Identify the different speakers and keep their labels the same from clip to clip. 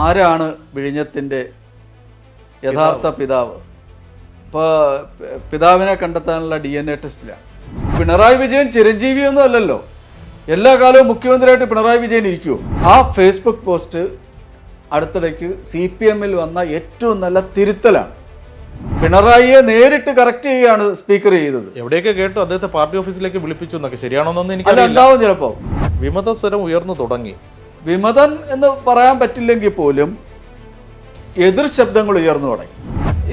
Speaker 1: ആരാണ് വിഴിഞ്ഞത്തിന്റെ യഥാർത്ഥ പിതാവ്. ഇപ്പോൾ പിതാവിനെ കണ്ടെത്താനുള്ള ഡി എൻ എ ടെസ്റ്റിലാണ് പിണറായി വിജയൻ ചിരഞ്ജീവിയൊന്നും അല്ലല്ലോ. എല്ലാ കാലവും മുഖ്യമന്ത്രിയായിട്ട് പിണറായി വിജയൻ ഇരിക്കുമോ ആ ഫേസ്ബുക്ക് പോസ്റ്റ് അടുത്തിടയ്ക്ക് സി പി എമ്മിൽ വന്ന ഏറ്റവും നല്ല തിരുത്തലാണ്. പിണറായിയെ നേരിട്ട് കറക്റ്റ് ചെയ്യുകയാണ് സ്പീക്കർ ചെയ്തത്.
Speaker 2: എവിടെയൊക്കെ കേട്ടു? അദ്ദേഹത്തെ പാർട്ടി ഓഫീസിലേക്ക് വിളിപ്പിച്ചു എന്നൊക്കെ ശരിയാണോന്നൊന്നും എനിക്കറിയില്ല.
Speaker 1: ഉണ്ടാവും ചിലപ്പോൾ
Speaker 2: വിമത സ്വരം ഉയർന്നു തുടങ്ങി.
Speaker 1: വിമതൻ എന്ന് പറയാൻ പറ്റില്ലെങ്കിൽ പോലും എതിർ ശബ്ദങ്ങൾ ഉയർന്നു തുടങ്ങി.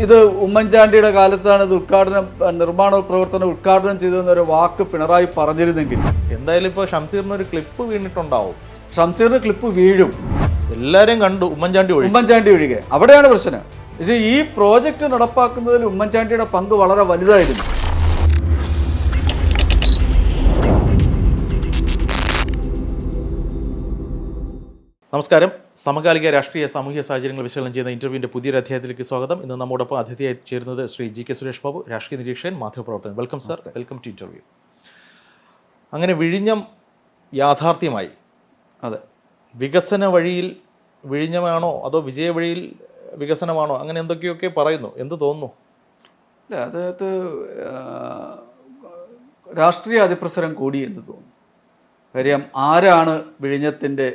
Speaker 1: ഇത് ഉമ്മൻചാണ്ടിയുടെ കാലത്താണ് ഇത് ഉദ്ഘാടനം നിർമ്മാണ പ്രവർത്തനം ഉദ്ഘാടനം ചെയ്തതെന്നൊരു വാക്ക് പിണറായി പറഞ്ഞിരുന്നെങ്കിൽ.
Speaker 2: എന്തായാലും ഇപ്പോൾ ഷംസീറിന് ഒരു ക്ലിപ്പ് വീണിട്ടുണ്ടാവും.
Speaker 1: ഷംസീറിന് ക്ലിപ്പ് വീഴും.
Speaker 2: എല്ലാവരും കണ്ടു ഉമ്മൻചാണ്ടി ഒഴി
Speaker 1: ഉമ്മൻചാണ്ടി ഒഴികെ. അവിടെയാണ് പ്രശ്നം. പക്ഷേ ഈ പ്രോജക്റ്റ് നടപ്പാക്കുന്നതിൽ ഉമ്മൻചാണ്ടിയുടെ പങ്ക് വളരെ വലുതായിരുന്നു.
Speaker 2: നമസ്കാരം. സമകാലിക രാഷ്ട്രീയ സാമൂഹ്യ സാഹചര്യങ്ങൾ വിശകലനം ചെയ്യുന്ന ഇന്റർവ്യൂവിന്റെ പുതിയൊരു അധ്യായത്തിലേക്ക് സ്വാഗതം. ഇന്ന് നമ്മോടൊപ്പം അതിഥിയായി ചേരുന്നത് ശ്രീ ജി കെ സുരേഷ് ബാബു രാഷ്ട്രീയ നിരീക്ഷകൻ മാധ്യമപ്രവർത്തകൻ. Welcome sir. Welcome to interview. അങ്ങനെ വിഴിഞ്ഞം യാഥാർത്ഥ്യമായി
Speaker 1: അതെ.
Speaker 2: വികസന വഴിയിൽ വിഴിഞ്ഞമാണോ അതോ വിജയ വഴിയിൽ വികസനമാണോ? അങ്ങനെ എന്തൊക്കെയൊക്കെ പറയുന്നു? എന്ത് തോന്നുന്നു?
Speaker 1: അല്ല അതായത് രാഷ്ട്രീയ അതിപ്രസരം കൂടി എന്ന് തോന്നുന്നു. കാര്യം ആരാണ് വിഴിഞ്ഞത്തിന്റെ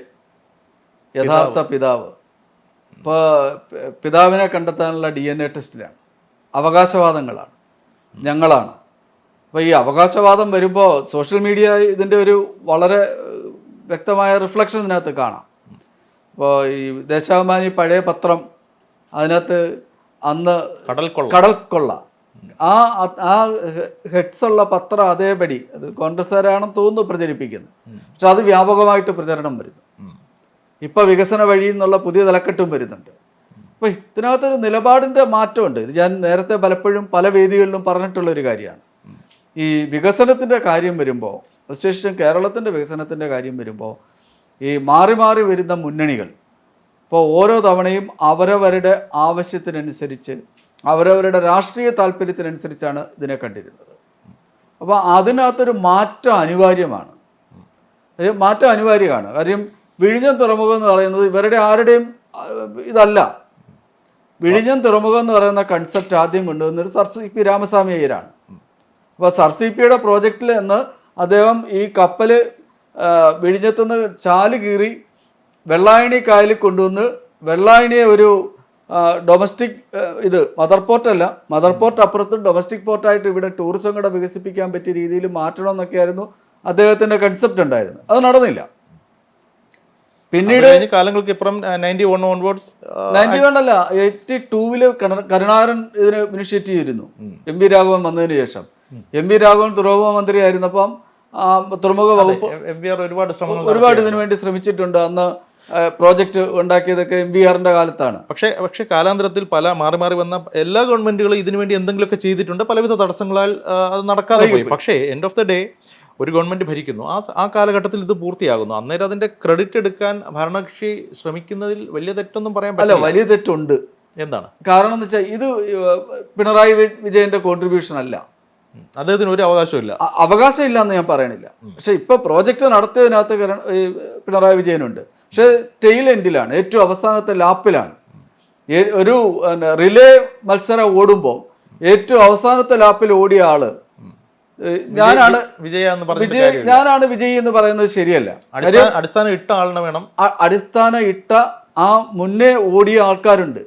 Speaker 1: യഥാർത്ഥ പിതാവ്. ഇപ്പോൾ പിതാവിനെ കണ്ടെത്താനുള്ള ഡി എൻ എ ടെസ്റ്റിലാണ്. അവകാശവാദങ്ങളാണ്. ഞങ്ങളാണ്. അപ്പോൾ ഈ അവകാശവാദം വരുമ്പോൾ സോഷ്യൽ മീഡിയ ഇതിന്റെ ഒരു വളരെ വ്യക്തമായ റിഫ്ലക്ഷൻ ഇതിനകത്ത് കാണാം. അപ്പോൾ ഈ ദേശാഭിമാനി പഴയ പത്രം അതിനകത്ത് അന്ന്
Speaker 2: കടൽ കൊള്ള.
Speaker 1: ആ ആ ഹെഡ്സ് ഉള്ള പത്രം അതേപടി. അത് കോൺഗ്രസ്സുകാരാണെന്ന് തോന്നുന്നു പ്രചരിപ്പിക്കുന്നത് പക്ഷെ അത് വ്യാപകമായിട്ട് പ്രചരണം വരുന്നു.
Speaker 2: ഉം.
Speaker 1: ഇപ്പൊ വികസന വഴിയിൽ നിന്നുള്ള പുതിയ തലക്കെട്ടും വരുന്നുണ്ട്. അപ്പൊ ഇതിനകത്തൊരു നിലപാടിന്റെ മാറ്റമുണ്ട്. ഇത് ഞാൻ നേരത്തെ പലപ്പോഴും പല വേദികളിലും പറഞ്ഞിട്ടുള്ള ഒരു കാര്യമാണ്. ഈ വികസനത്തിന്റെ കാര്യം വരുമ്പോൾ വിശേഷിച്ചും കേരളത്തിന്റെ വികസനത്തിന്റെ കാര്യം വരുമ്പോൾ ഈ മാറി മാറി വരുന്ന മുന്നണികൾ ഇപ്പോൾ ഓരോ തവണയും അവരവരുടെ ആവശ്യത്തിനനുസരിച്ച് അവരവരുടെ രാഷ്ട്രീയ താല്പര്യത്തിനനുസരിച്ചാണ് ഇതിനെ കണ്ടിരുന്നത്. അപ്പോൾ അതിനകത്തൊരു മാറ്റം അനിവാര്യമാണ്. മാറ്റം അനിവാര്യമാണ്. കാര്യം വിഴിഞ്ഞം തുറമുഖം എന്ന് പറയുന്നത് ഇവരുടെ ആരുടെയും ഇതല്ല. വിഴിഞ്ഞം തുറമുഖം എന്ന് പറയുന്ന കൺസെപ്റ്റ് ആദ്യം കൊണ്ടുവന്നത് സർ സി പി രാമസ്വാമി അയ്യരാണ്. അപ്പോൾ സർ സി പിയുടെ പ്രോജക്റ്റിൽ നിന്ന് അദ്ദേഹം ഈ കപ്പൽ വിഴിഞ്ഞത്തുനിന്ന് ചാൽ കീറി വെള്ളായണി കായലിൽ കൊണ്ടുവന്ന് വെള്ളായണിയെ ഒരു ഡൊമസ്റ്റിക് ഇത് മദർ പോർട്ടല്ല മദർ പോർട്ട് അപ്പുറത്ത് ഡൊമസ്റ്റിക് പോർട്ടായിട്ട് ഇവിടെ ടൂറിസം കൂടെ വികസിപ്പിക്കാൻ പറ്റിയ രീതിയിൽ മാറ്റണം എന്നൊക്കെയായിരുന്നു അദ്ദേഹത്തിന്റെ കൺസെപ്റ്റ് ഉണ്ടായിരുന്നു അത് നടന്നില്ല. പിന്നീട്
Speaker 2: കാലങ്ങൾക്ക് ഇപ്പുറം ninety one onwards
Speaker 1: ninety one അല്ല എയ്റ്റി ടൂവിൽ കരുണാകരൻ ഇതിന് ഇനിഷ്യേറ്റ് ചെയ്തിരുന്നു. എം വി രാഘവൻ വന്നതിന് ശേഷം. എം വി രാഘവൻ തുറമുഖ മന്ത്രി ആയിരുന്നപ്പം തുറമുഖ വകുപ്പ്
Speaker 2: ഒരുപാട്
Speaker 1: ഒരുപാട് ഇതിനു വേണ്ടി ശ്രമിച്ചിട്ടുണ്ട്. അന്ന് പ്രോജക്റ്റ് ഉണ്ടാക്കിയതൊക്കെ എം വി ആറിന്റെ കാലത്താണ്.
Speaker 2: പക്ഷേ പക്ഷേ കാലാന്തരത്തിൽ പല മാറി മാറി വന്ന എല്ലാ ഗവൺമെന്റുകളും ഇതിനുവേണ്ടി എന്തെങ്കിലുമൊക്കെ ചെയ്തിട്ടുണ്ട്. പലവിധ തടസ്സങ്ങളാൽ അത് നടക്കാതെ പോയി. പക്ഷേ എൻഡ് ഓഫ് ദ ഡേ ഒരു ഗവൺമെന്റ് ഭരിക്കുന്നു. ആ ആ കാലഘട്ടത്തിൽ ഇത് പൂർത്തിയാകുന്നു. അന്നേരം അതിന്റെ ക്രെഡിറ്റ് എടുക്കാൻ ഭരണകക്ഷി ശ്രമിക്കുന്നതിൽ വലിയ തെറ്റൊന്നും പറയാൻ
Speaker 1: അല്ല
Speaker 2: പറ്റില്ല.
Speaker 1: വലിയ തെറ്റുണ്ട്.
Speaker 2: എന്താണ്?
Speaker 1: കാരണം എന്ന് വെച്ചാൽ ഇത് പിണറായി വിജയന്റെ കോൺട്രിബ്യൂഷൻ അല്ല.
Speaker 2: അദ്ദേഹത്തിന് ഒരു
Speaker 1: അവകാശമില്ല അവകാശം ഇല്ല എന്ന് ഞാൻ പറയണില്ല. പക്ഷെ ഇപ്പൊ പ്രോജക്റ്റ് നടത്തിയതിനകത്ത് പിണറായി വിജയനുണ്ട്. പക്ഷെ ടെയിൽ എൻഡിലാണ് ഏറ്റവും അവസാനത്തെ ലാപ്പിലാണ്. ഒരു റിലേ മത്സരം ഓടുമ്പോൾ ഏറ്റവും അവസാനത്തെ ലാപ്പിൽ ഓടിയ ആൾ ഞാനാണ്
Speaker 2: വിജയ എന്ന് പറഞ്ഞ
Speaker 1: ഞാനാണ് വിജയ് എന്ന് പറയുന്നത് ശരിയല്ല.
Speaker 2: അടിസ്ഥാന ഇട്ട ആളിനെ വേണം.
Speaker 1: അടിസ്ഥാന ഇട്ട ആ മുന്നേ ഓടിയ ആൾക്കാരുണ്ട്.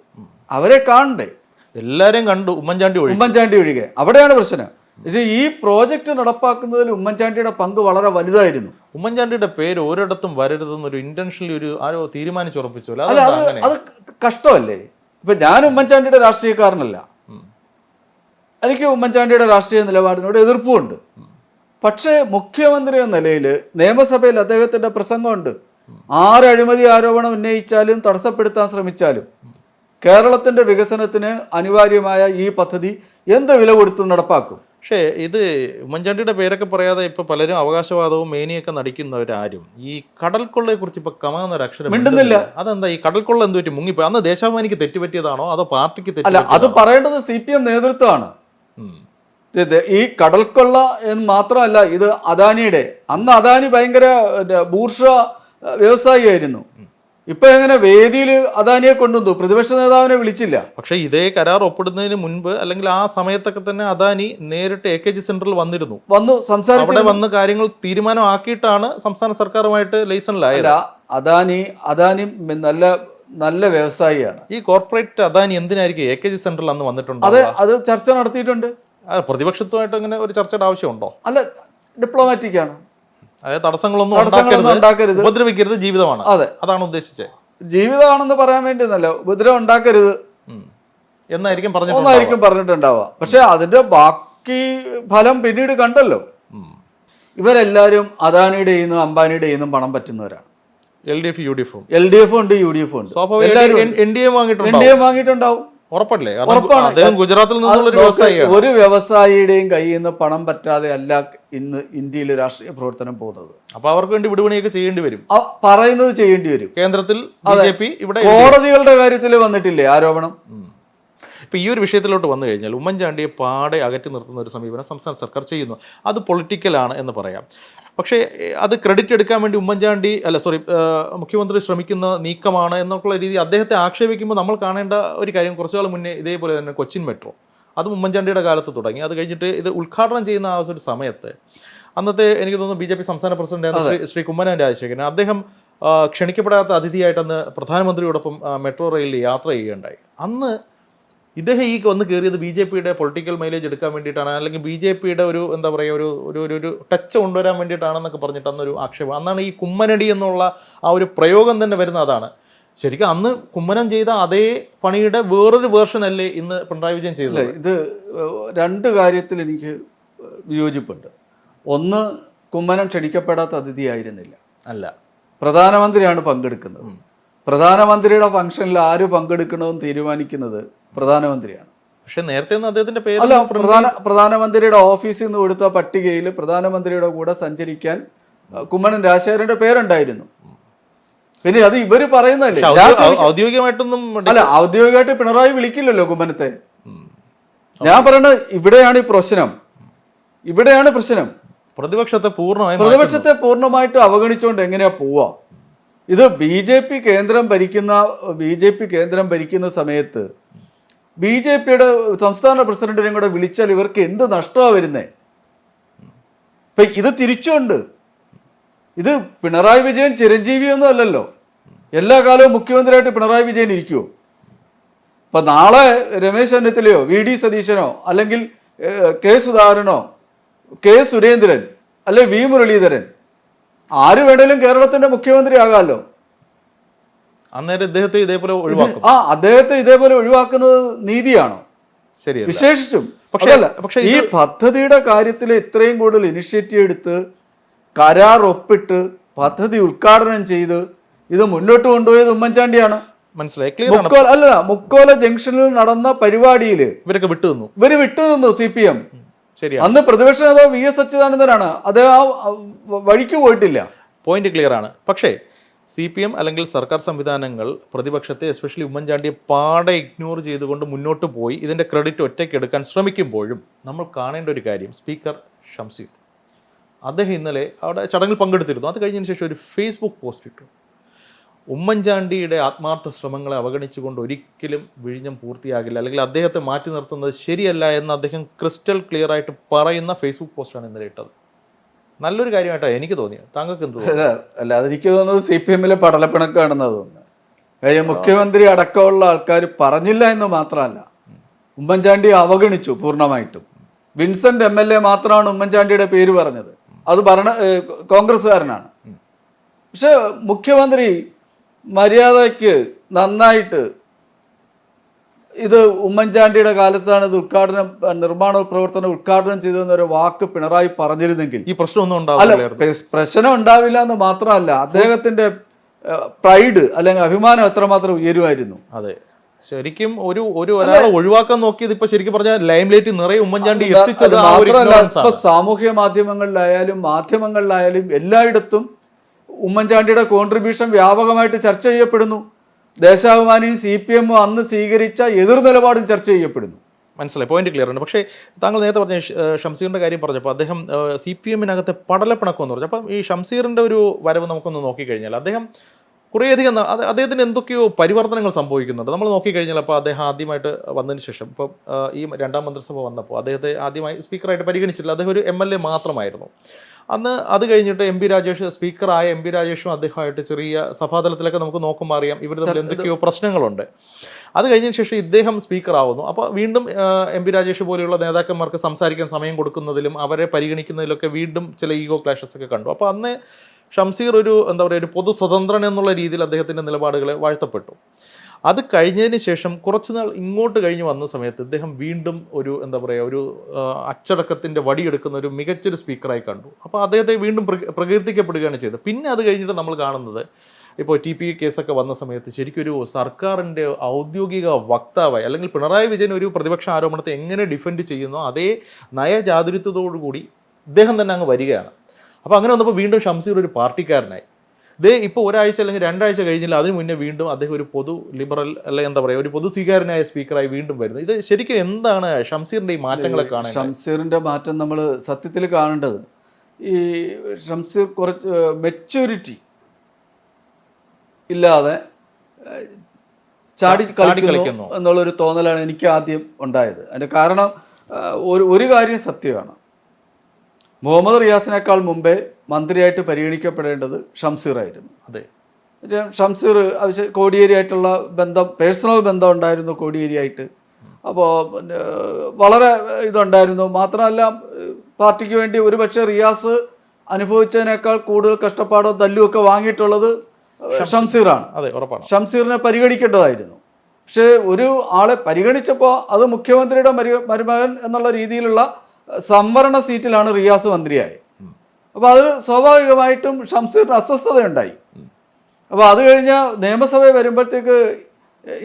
Speaker 1: അവരെ കാണണ്ടേ?
Speaker 2: എല്ലാരെയും കണ്ടു ഉമ്മൻചാണ്ടി ഒഴികെ.
Speaker 1: ഉമ്മൻചാണ്ടി ഒഴികെ. അവിടെയാണ് പ്രശ്നം. പക്ഷേ ഈ പ്രോജക്റ്റ് നടപ്പാക്കുന്നതിൽ ഉമ്മൻചാണ്ടിയുടെ പങ്ക് വളരെ വലുതായിരുന്നു.
Speaker 2: ഉമ്മൻചാണ്ടിയുടെ പേര് ഒരിടത്തും വരരുതെന്നൊരു ഇന്റൻഷനലി ഒരു ആരോ തീരുമാനിച്ചുറപ്പിച്ചു
Speaker 1: അല്ല അത് അത് കഷ്ടമല്ലേ? ഇപ്പൊ ഞാൻ ഉമ്മൻചാണ്ടിയുടെ രാഷ്ട്രീയക്കാരനല്ല. എനിക്ക് ഉമ്മൻചാണ്ടിയുടെ രാഷ്ട്രീയ നിലപാടിനോട് എതിർപ്പുമുണ്ട് പക്ഷേ മുഖ്യമന്ത്രി എന്ന നിലയിൽ നിയമസഭയിൽ അദ്ദേഹത്തിന്റെ പ്രസംഗമുണ്ട്. ആറ് അഴിമതി ആരോപണം ഉന്നയിച്ചാലും തടസ്സപ്പെടുത്താൻ ശ്രമിച്ചാലും കേരളത്തിന്റെ വികസനത്തിന് അനിവാര്യമായ ഈ പദ്ധതി എന്ത് വില കൊടുത്ത് നടപ്പാക്കും?
Speaker 2: പക്ഷേ ഇത് ഉമ്മൻചാണ്ടിയുടെ പേരൊക്കെ പറയാതെ ഇപ്പൊ പലരും അവകാശവാദവും മേനിയൊക്കെ നടിക്കുന്നവരാരും. ഈ കടൽക്കൊള്ളയെ കുറിച്ച് ഇപ്പൊ കമാന്നൊരു അക്ഷരം
Speaker 1: മിണ്ടുന്നില്ല.
Speaker 2: അതെന്താ ഈ കടൽക്കൊള്ള എന്ത് പറ്റി മുങ്ങിപ്പോയി? അന്ന് ദേശാഭിമാനിക്ക് തെറ്റുപറ്റിയതാണോ? അതോ പാർട്ടിക്ക്
Speaker 1: അല്ല
Speaker 2: തെറ്റ്
Speaker 1: അത് പറയേണ്ടത് സി പി എം നേതൃത്വമാണ്. ഇത് ഈ കടൽക്കൊള്ള എന്ന് മാത്രമല്ല ഇത് അദാനിയുടെ. അന്ന് അദാനി ഭയങ്കര ബൂർഷ വ്യവസായിയായിരുന്നു. ഇപ്പൊ എങ്ങനെ വേദിയിൽ അദാനിയെ കൊണ്ടുവന്നു? പ്രതിപക്ഷ നേതാവിനെ വിളിച്ചില്ല.
Speaker 2: പക്ഷേ ഇതേ കരാർ ഒപ്പിടുന്നതിന് മുൻപ് അല്ലെങ്കിൽ ആ സമയത്തൊക്കെ തന്നെ അദാനി നേരിട്ട് എ കെ ജി സെന്ററിൽ വന്നിരുന്നു.
Speaker 1: വന്നു
Speaker 2: അവിടെ
Speaker 1: സംസാരിച്ചില്ല
Speaker 2: വന്ന് കാര്യങ്ങൾ തീരുമാനമാക്കിയിട്ടാണ് സംസ്ഥാന സർക്കാരുമായിട്ട് ലൈസൻസിലായത്
Speaker 1: അദാനി അദാനി നല്ല നല്ല വ്യവസായിയാണ്.
Speaker 2: ഈ കോർപ്പറേറ്റ് അദാനി എന്തിനായിരിക്കും എ കെ ജി സെന്ററിൽ അന്ന് വന്നിട്ടുണ്ട്?
Speaker 1: അത് അത് ചർച്ച നടത്തിയിട്ടുണ്ട്.
Speaker 2: പ്രതിപക്ഷത്തുമായിട്ട് അങ്ങനെ ഒരു ചർച്ചയുടെ ആവശ്യമുണ്ടോ?
Speaker 1: അല്ല ഡിപ്ലോമാറ്റിക് ആണ്.
Speaker 2: അതായത് തടസ്സങ്ങളൊന്നും ഉണ്ടാക്കരുത് ഉപദ്രവിക്കരുത് ജീവിതമാണ്.
Speaker 1: അതെ.
Speaker 2: അതാണ് ഉദ്ദേശിച്ചത്
Speaker 1: ജീവിതമാണെന്ന് പറയാൻ വേണ്ടി നല്ല ഉപദ്രവം ഉണ്ടാക്കരുത്.
Speaker 2: എന്നായിരിക്കും പറഞ്ഞു
Speaker 1: ഒന്നായിരിക്കും പറഞ്ഞിട്ടുണ്ടാവുക. പക്ഷെ അതിന്റെ ബാക്കി ഫലം പിന്നീട് കണ്ടല്ലോ. ഇവരെല്ലാവരും അദാനിയുടെ നിന്നും അംബാനിയുടെ നിന്നും പണം പറ്റുന്നവരാണ്.
Speaker 2: L D F U D എഫും
Speaker 1: എൽ ഡി എഫും ഉണ്ട് യു ഡി എഫും ഉണ്ട്.
Speaker 2: എൻ ഡി എ
Speaker 1: വാങ്ങിയിട്ടുണ്ടാവും.
Speaker 2: ഉറപ്പല്ലേ? ഗുജറാത്തിൽ നിന്നുള്ള ഒരു
Speaker 1: വ്യവസായിയുടെയും കയ്യിൽ നിന്ന് പണം പറ്റാതെ അല്ല ഇന്ന് ഇന്ത്യയിൽ രാഷ്ട്രീയ പ്രവർത്തനം പോകുന്നത്.
Speaker 2: അപ്പൊ അവർക്ക് വേണ്ടി വിടുപണിയൊക്കെ ചെയ്യേണ്ടി വരും.
Speaker 1: പറയുന്നത് ചെയ്യേണ്ടി വരും.
Speaker 2: കേന്ദ്രത്തിൽ ഇവിടെ
Speaker 1: കോടതികളുടെ കാര്യത്തിൽ വന്നിട്ടില്ലേ ആരോപണം.
Speaker 2: ഇപ്പൊ ഈ ഒരു വിഷയത്തിലോട്ട് വന്നു കഴിഞ്ഞാൽ ഉമ്മൻചാണ്ടിയെ പാടെ അകറ്റി നിർത്തുന്ന ഒരു സമീപനം സംസ്ഥാന സർക്കാർ ചെയ്യുന്നു. അത് പൊളിറ്റിക്കലാണ് എന്ന് പറയാം. പക്ഷേ അത് ക്രെഡിറ്റ് എടുക്കാൻ വേണ്ടി ഉമ്മൻചാണ്ടി അല്ല സോറി മുഖ്യമന്ത്രി ശ്രമിക്കുന്ന നീക്കമാണ് എന്നൊക്കെയുള്ള രീതി അദ്ദേഹത്തെ ആക്ഷേപിക്കുമ്പോൾ നമ്മൾ കാണേണ്ട ഒരു കാര്യം കുറച്ചു കാലം മുന്നേ ഇതേപോലെ തന്നെ കൊച്ചിൻ മെട്രോ അതും ഉമ്മൻചാണ്ടിയുടെ കാലത്ത് തുടങ്ങി. അത് കഴിഞ്ഞിട്ട് ഇത് ഉദ്ഘാടനം ചെയ്യുന്ന ആ ഒരു സമയത്ത് അന്നത്തെ എനിക്ക് തോന്നുന്നു ബി ജെ പി സംസ്ഥാന പ്രസിഡന്റ് ശ്രീ കുമ്മനാൻ കുമ്മനം രാജശേഖരൻ അദ്ദേഹം ക്ഷണിക്കപ്പെടാത്ത അതിഥിയായിട്ടന്ന് പ്രധാനമന്ത്രിയോടൊപ്പം മെട്രോ റെയിലിൽ യാത്ര ചെയ്യുകയുണ്ടായി. അന്ന് ഇദ്ദേഹം ഈ വന്ന് കയറിയത് ബി ജെ പിയുടെ പൊളിറ്റിക്കൽ മൈലേജ് എടുക്കാൻ വേണ്ടിയിട്ടാണ്. അല്ലെങ്കിൽ ബി ജെ പിയുടെ ഒരു എന്താ പറയുക ഒരു ഒരു ഒരു ഒരു ടച്ച് കൊണ്ടുവരാൻ വേണ്ടിയിട്ടാണെന്നൊക്കെ പറഞ്ഞിട്ട് അന്നൊരു ആക്ഷേപം. അന്നാണ് ഈ കുമ്മനടി എന്നുള്ള ആ ഒരു പ്രയോഗം തന്നെ വരുന്ന അതാണ്. ശരിക്കും അന്ന് കുമ്മനം ചെയ്ത അതേ പണിയുടെ വേറൊരു വേർഷൻ അല്ലേ ഇന്ന് പിണറായി വിജയൻ ചെയ്തത്?
Speaker 1: ഇത് രണ്ട് കാര്യത്തിൽ എനിക്ക് വിയോജിപ്പുണ്ട്. ഒന്ന് കുമ്മനം ക്ഷണിക്കപ്പെടാത്ത അതിഥിയായിരുന്നില്ല.
Speaker 2: അല്ല.
Speaker 1: പ്രധാനമന്ത്രിയാണ് പങ്കെടുക്കുന്നത്. പ്രധാനമന്ത്രിയുടെ ഫംഗ്ഷനിൽ ആര് പങ്കെടുക്കണമെന്ന് തീരുമാനിക്കുന്നത് പ്രധാനമന്ത്രിയാണ്.
Speaker 2: പക്ഷെ നേരത്തെ അദ്ദേഹത്തിന്റെ പേര്
Speaker 1: അല്ല പ്രധാന പ്രധാനമന്ത്രിയുടെ ഓഫീസിൽ നിന്ന് കൊടുത്ത പട്ടികയിൽ പ്രധാനമന്ത്രിയുടെ കൂടെ സഞ്ചരിക്കാൻ കുമ്മനൻ കുമ്മനം രാജശേഖരന്റെ പേരുണ്ടായിരുന്നു. പിന്നെ അത്
Speaker 2: ഇവർ
Speaker 1: പറയുന്നല്ലേ
Speaker 2: ഔദ്യോഗികമായിട്ടൊന്നും
Speaker 1: അല്ല ഔദ്യോഗികമായിട്ട് പിണറായി വിളിക്കില്ലല്ലോ കുമ്മനത്തെ. ഞാൻ പറയുന്നത് ഇവിടെയാണ് ഈ പ്രശ്നം. ഇവിടെയാണ് പ്രശ്നം.
Speaker 2: പ്രതിപക്ഷത്തെ പൂർണമായും
Speaker 1: പ്രതിപക്ഷത്തെ പൂർണമായിട്ട് അവഗണിച്ചുകൊണ്ട് എങ്ങനെയാ പോവാ? ഇത് ബി ജെ പി കേന്ദ്രം ഭരിക്കുന്ന ബി ജെ പി കേന്ദ്രം ഭരിക്കുന്ന സമയത്ത് ബി ജെ പിയുടെ സംസ്ഥാന പ്രസിഡന്റിനെയും കൂടെ വിളിച്ചാൽ ഇവർക്ക് എന്ത് നഷ്ടമാണ് വരുന്നേ? ഇപ്പൊ ഇത് തിരിച്ചുണ്ട്. ഇത് പിണറായി വിജയൻ ചിരഞ്ജീവിയൊന്നും അല്ലല്ലോ. എല്ലാ കാലവും മുഖ്യമന്ത്രിയായിട്ട് പിണറായി വിജയൻ ഇരിക്കുവോ? ഇപ്പൊ നാളെ രമേശ് ചെന്നിത്തലയോ വി ഡി സതീശനോ അല്ലെങ്കിൽ കെ സുധാകരനോ കെ സുരേന്ദ്രൻ അല്ലെ വി മുരളീധരൻ ആര് വേണേലും കേരളത്തിന്റെ മുഖ്യമന്ത്രി ആകാമല്ലോ
Speaker 2: അന്നേരം ഇദ്ദേഹത്തെ ഇതേപോലെ ഒഴിവാക്കും.
Speaker 1: ആ അദ്ദേഹത്തെ ഇതേപോലെ ഒഴിവാക്കുന്നത് നീതിയാണോ?
Speaker 2: ശരി
Speaker 1: വിശേഷിച്ചും.
Speaker 2: പക്ഷേ-
Speaker 1: അല്ല
Speaker 2: പക്ഷേ
Speaker 1: ഈ പദ്ധതിയുടെ കാര്യത്തിൽ ഇത്രയും കൂടുതൽ ഇനിഷ്യേറ്റീവ് എടുത്ത് കരാർ ഒപ്പിട്ട് പദ്ധതി ഉദ്ഘാടനം ചെയ്ത് ഇത് മുന്നോട്ട് കൊണ്ടുപോയത് ഉമ്മൻചാണ്ടിയാണ്.
Speaker 2: മനസ്സിലായി.
Speaker 1: അല്ല മുക്കോല ജംഗ്ഷനിൽ നടന്ന പരിപാടിയിൽ
Speaker 2: ഇവരൊക്കെ വിട്ടു നിന്നു
Speaker 1: ഇവർ വിട്ടു നിന്നു സി പി എം.
Speaker 2: ശരി
Speaker 1: അന്ന് പ്രതിപക്ഷ നേതാവ് വി എസ് അച്യുതാനന്ദനാണ്. അദ്ദേഹം ആ വഴിക്ക് പോയിട്ടില്ല.
Speaker 2: പോയിന്റ് ക്ലിയർ ആണ്. പക്ഷേ സി പി എം അല്ലെങ്കിൽ സർക്കാർ സംവിധാനങ്ങൾ പ്രതിപക്ഷത്തെ എസ്പെഷ്യലി ഉമ്മൻചാണ്ടിയെ പാടെ ഇഗ്നോർ ചെയ്തുകൊണ്ട് മുന്നോട്ട് പോയി ഇതിന്റെ ക്രെഡിറ്റ് ഒറ്റയ്ക്ക് എടുക്കാൻ ശ്രമിക്കുമ്പോഴും നമ്മൾ കാണേണ്ട ഒരു കാര്യം സ്പീക്കർ ഷംസീർ അദ്ദേഹം ഇന്നലെ അവിടെ ചടങ്ങിൽ പങ്കെടുത്തിരുന്നു. അത് കഴിഞ്ഞതിന് ശേഷം ഒരു ഫേസ്ബുക്ക് പോസ്റ്റ് ഇട്ടു. ഉമ്മൻചാണ്ടിയുടെ ആത്മാർത്ഥ ശ്രമങ്ങളെ അവഗണിച്ചുകൊണ്ട് ഒരിക്കലും വിഴിഞ്ഞം പൂർത്തിയാകില്ല. അല്ലെങ്കിൽ അദ്ദേഹത്തെ മാറ്റി നിർത്തുന്നത് ശരിയല്ല എന്ന് അദ്ദേഹം ക്രിസ്റ്റൽ ക്ലിയർ ആയിട്ട് പറയുന്ന ഫേസ്ബുക്ക് പോസ്റ്റാണ് ഇന്നലെ ഇട്ടത്. നല്ലൊരു കാര്യമായിട്ടാണ് എനിക്ക് തോന്നിയത്. താങ്കൾക്ക് എന്ത്
Speaker 1: അല്ല അതെനിക്ക് തോന്നുന്നത് സി പി എമ്മിലെ പടലപ്പിണക്കാണെന്ന് തോന്നുന്നത്. കാര്യം മുഖ്യമന്ത്രി അടക്കമുള്ള ആൾക്കാർ പറഞ്ഞില്ല എന്ന് മാത്രമല്ല ഉമ്മൻചാണ്ടി അവഗണിച്ചു പൂർണമായിട്ടും. വിൻസെന്റ് എം എൽ എ മാത്രമാണ് ഉമ്മൻചാണ്ടിയുടെ പേര് പറഞ്ഞത്. അത് ഭരണ കോൺഗ്രസ്സുകാരനാണ്. പക്ഷെ മുഖ്യമന്ത്രി മര്യാദയ്ക്ക് നന്നായിട്ട് ഇത് ഉമ്മൻചാണ്ടിയുടെ കാലത്താണ് ഇത് ഉദ്ഘാടനം നിർമ്മാണ പ്രവർത്തനം ഉദ്ഘാടനം ചെയ്തതെന്നൊരു വാക്ക് പിണറായി പറഞ്ഞിരുന്നെങ്കിൽ.
Speaker 2: ഈ പ്രശ്നമൊന്നും ഉണ്ടാവില്ലായിരുന്നു
Speaker 1: പ്രശ്നം ഉണ്ടാവില്ല എന്ന് മാത്രമല്ല അദ്ദേഹത്തിന്റെ പ്രൈഡ് അല്ലെങ്കിൽ അഭിമാനം എത്രമാത്രം ഉയരുമായിരുന്നു.
Speaker 2: അതെ. ശരിക്കും ഒരു ഒരു ഒരാളെ ഒഴിവാക്കാൻ നോക്കിയത് ഇപ്പൊ ശരിക്കും പറഞ്ഞാൽ ലൈം ലൈറ്റ് നിറയെ ഉമ്മൻചാണ്ടി എത്തിച്ചത്
Speaker 1: ഇപ്പൊ. സാമൂഹ്യ മാധ്യമങ്ങളിലായാലും മാധ്യമങ്ങളിലായാലും എല്ലായിടത്തും ഉമ്മൻചാണ്ടിയുടെ കോൺട്രിബ്യൂഷൻ വ്യാപകമായിട്ട് ചർച്ച ചെയ്യപ്പെടുന്നു. ദേശാഭിമാനിയും സി പി എമ്മും അന്ന് സ്വീകരിച്ച എതിർ നിലപാടും ചർച്ച ചെയ്യപ്പെടുന്നു.
Speaker 2: മനസ്സിലായി. പോയിന്റ് ക്ലിയർ ആണ് പക്ഷേ താങ്കൾ നേരത്തെ പറഞ്ഞ ഷംസീറിന്റെ കാര്യം പറഞ്ഞപ്പോൾ അദ്ദേഹം സി പി എമ്മിനകത്തെ പടലപ്പിണക്കം എന്ന് പറഞ്ഞു. അപ്പം ഈ ഷംസീറിന്റെ ഒരു വരവ് നമുക്കൊന്ന് നോക്കിക്കഴിഞ്ഞാൽ അദ്ദേഹം കുറേയധികം അദ്ദേഹത്തിന് എന്തൊക്കെയോ പരിവർത്തനങ്ങൾ സംഭവിക്കുന്നുണ്ട്. നമ്മൾ നോക്കിക്കഴിഞ്ഞാൽ അപ്പോൾ അദ്ദേഹം ആദ്യമായിട്ട് വന്നതിന് ശേഷം ഇപ്പം ഈ രണ്ടാം മന്ത്രിസഭ വന്നപ്പോൾ അദ്ദേഹത്തെ ആദ്യമായി സ്പീക്കറായിട്ട് പരിഗണിച്ചില്ല അദ്ദേഹം ഒരു എം എൽ എ മാത്രമായിരുന്നു. അന്ന് അത് കഴിഞ്ഞിട്ട് എം പി രാജേഷ് സ്പീക്കറായ എം പി രാജേഷും അദ്ദേഹമായിട്ട് ചെറിയ സഭാതലത്തിലൊക്കെ നമുക്ക് നോക്കുമ്പോൾ അറിയാം. ഇവർ തമ്മിൽ എന്തൊക്കെയോ പ്രശ്നങ്ങളുണ്ട്. അത് കഴിഞ്ഞതിന് ശേഷം ഇദ്ദേഹം സ്പീക്കറാവുന്നു അപ്പോൾ വീണ്ടും എം പി രാജേഷ് പോലെയുള്ള നേതാക്കന്മാർക്ക് സംസാരിക്കാൻ സമയം കൊടുക്കുന്നതിലും അവരെ പരിഗണിക്കുന്നതിലൊക്കെ വീണ്ടും ചില ഈഗോ ക്ലാഷസ് ഒക്കെ കണ്ടു. അപ്പോൾ അന്ന് ഷംസീർ ഒരു എന്താ പറയുക ഒരു പൊതു സ്വതന്ത്രൻ എന്നുള്ള രീതിയിൽ അദ്ദേഹത്തിന്റെ നിലപാടുകളെ വാഴ്ത്തപ്പെട്ടു. അത് കഴിഞ്ഞതിന് ശേഷം കുറച്ച് നാൾ ഇങ്ങോട്ട് കഴിഞ്ഞ് വന്ന സമയത്ത് ഇദ്ദേഹം വീണ്ടും ഒരു എന്താ പറയുക ഒരു അച്ചടക്കത്തിന്റെ വടിയെടുക്കുന്ന ഒരു മികച്ചൊരു സ്പീക്കറായി കണ്ടു. അപ്പോൾ അദ്ദേഹത്തെ വീണ്ടും പ്രക- പ്രകീർത്തിക്കപ്പെടുകയാണ് ചെയ്തത്. പിന്നെ അത് കഴിഞ്ഞിട്ട് നമ്മൾ കാണുന്നത് ഇപ്പോൾ ടി പി കേസൊക്കെ വന്ന സമയത്ത് ശരിക്കൊരു സർക്കാരിന്റെ ഔദ്യോഗിക വക്താവായി അല്ലെങ്കിൽ പിണറായി വിജയൻ ഒരു പ്രതിപക്ഷ ആരോപണത്തെ എങ്ങനെ ഡിഫെൻഡ് ചെയ്യുന്നോ അതേ നയജാതുരിത്വത്തോടു കൂടി ഇദ്ദേഹം തന്നെ അങ്ങ് വരികയാണ്. അപ്പോൾ അങ്ങനെ വന്നപ്പോൾ വീണ്ടും ഷംസീർ ഒരു പാർട്ടിക്കാരനായി. ഇതേ ഇപ്പോൾ ഒരാഴ്ച അല്ലെങ്കിൽ രണ്ടാഴ്ച കഴിഞ്ഞില്ല. അതിന് മുന്നേ വീണ്ടും അദ്ദേഹം ഒരു പൊതു ലിബറൽ അല്ലെങ്കിൽ എന്താ പറയുക ഒരു പൊതു സ്വീകാരനായ സ്പീക്കറായി വീണ്ടും വരുന്നത് ഇത് ശരിക്കും എന്താണ് ഷംസീറിന്റെ ഈ മാറ്റങ്ങളെ കാണുന്നത്?
Speaker 1: ഷംസീറിന്റെ മാറ്റം നമ്മൾ സത്യത്തിൽ കാണേണ്ടത് ഈ ഷംസീർ കുറച്ച് മെച്യൂരിറ്റി ഇല്ലാതെ ചാടി കളിക്കുന്നു. എന്നുള്ളൊരു തോന്നലാണ് എനിക്ക് ആദ്യം ഉണ്ടായത്. അതിന്റെ കാരണം ഒരു ഒരു കാര്യം സത്യമാണ്. മുഹമ്മദ് റിയാസിനേക്കാൾ മുമ്പേ മന്ത്രിയായിട്ട് പരിഗണിക്കപ്പെടേണ്ടത് ഷംസീർ
Speaker 2: ആയിരുന്നു
Speaker 1: അതെ ഷംസീർ ആവശ്യ കോടിയേരിയായിട്ടുള്ള ബന്ധം പേഴ്സണൽ ബന്ധം ഉണ്ടായിരുന്നു കോടിയേരിയായിട്ട്. അപ്പോൾ വളരെ ഇതുണ്ടായിരുന്നു. മാത്രമല്ല പാർട്ടിക്ക് വേണ്ടി ഒരുപക്ഷെ റിയാസ് അനുഭവിച്ചതിനേക്കാൾ കൂടുതൽ കഷ്ടപ്പാടോ തല്ലുമൊക്കെ വാങ്ങിയിട്ടുള്ളത് ഷംസീറാണ്.
Speaker 2: അതെ ഉറപ്പാണ്.
Speaker 1: ഷംസീറിനെ പരിഗണിക്കേണ്ടതായിരുന്നു. പക്ഷേ ഒരു ആളെ പരിഗണിച്ചപ്പോൾ അത് മുഖ്യമന്ത്രിയുടെ മരു മരുമകൻ എന്നുള്ള രീതിയിലുള്ള സംവരണ സീറ്റിലാണ് റിയാസ് മന്ത്രിയായത്. അപ്പോൾ അത് സ്വാഭാവികമായിട്ടും ഷംസീറിന് അസ്വസ്ഥതയുണ്ടായി. അപ്പോൾ അത് കഴിഞ്ഞ നിയമസഭയിൽ വരുമ്പോഴത്തേക്ക്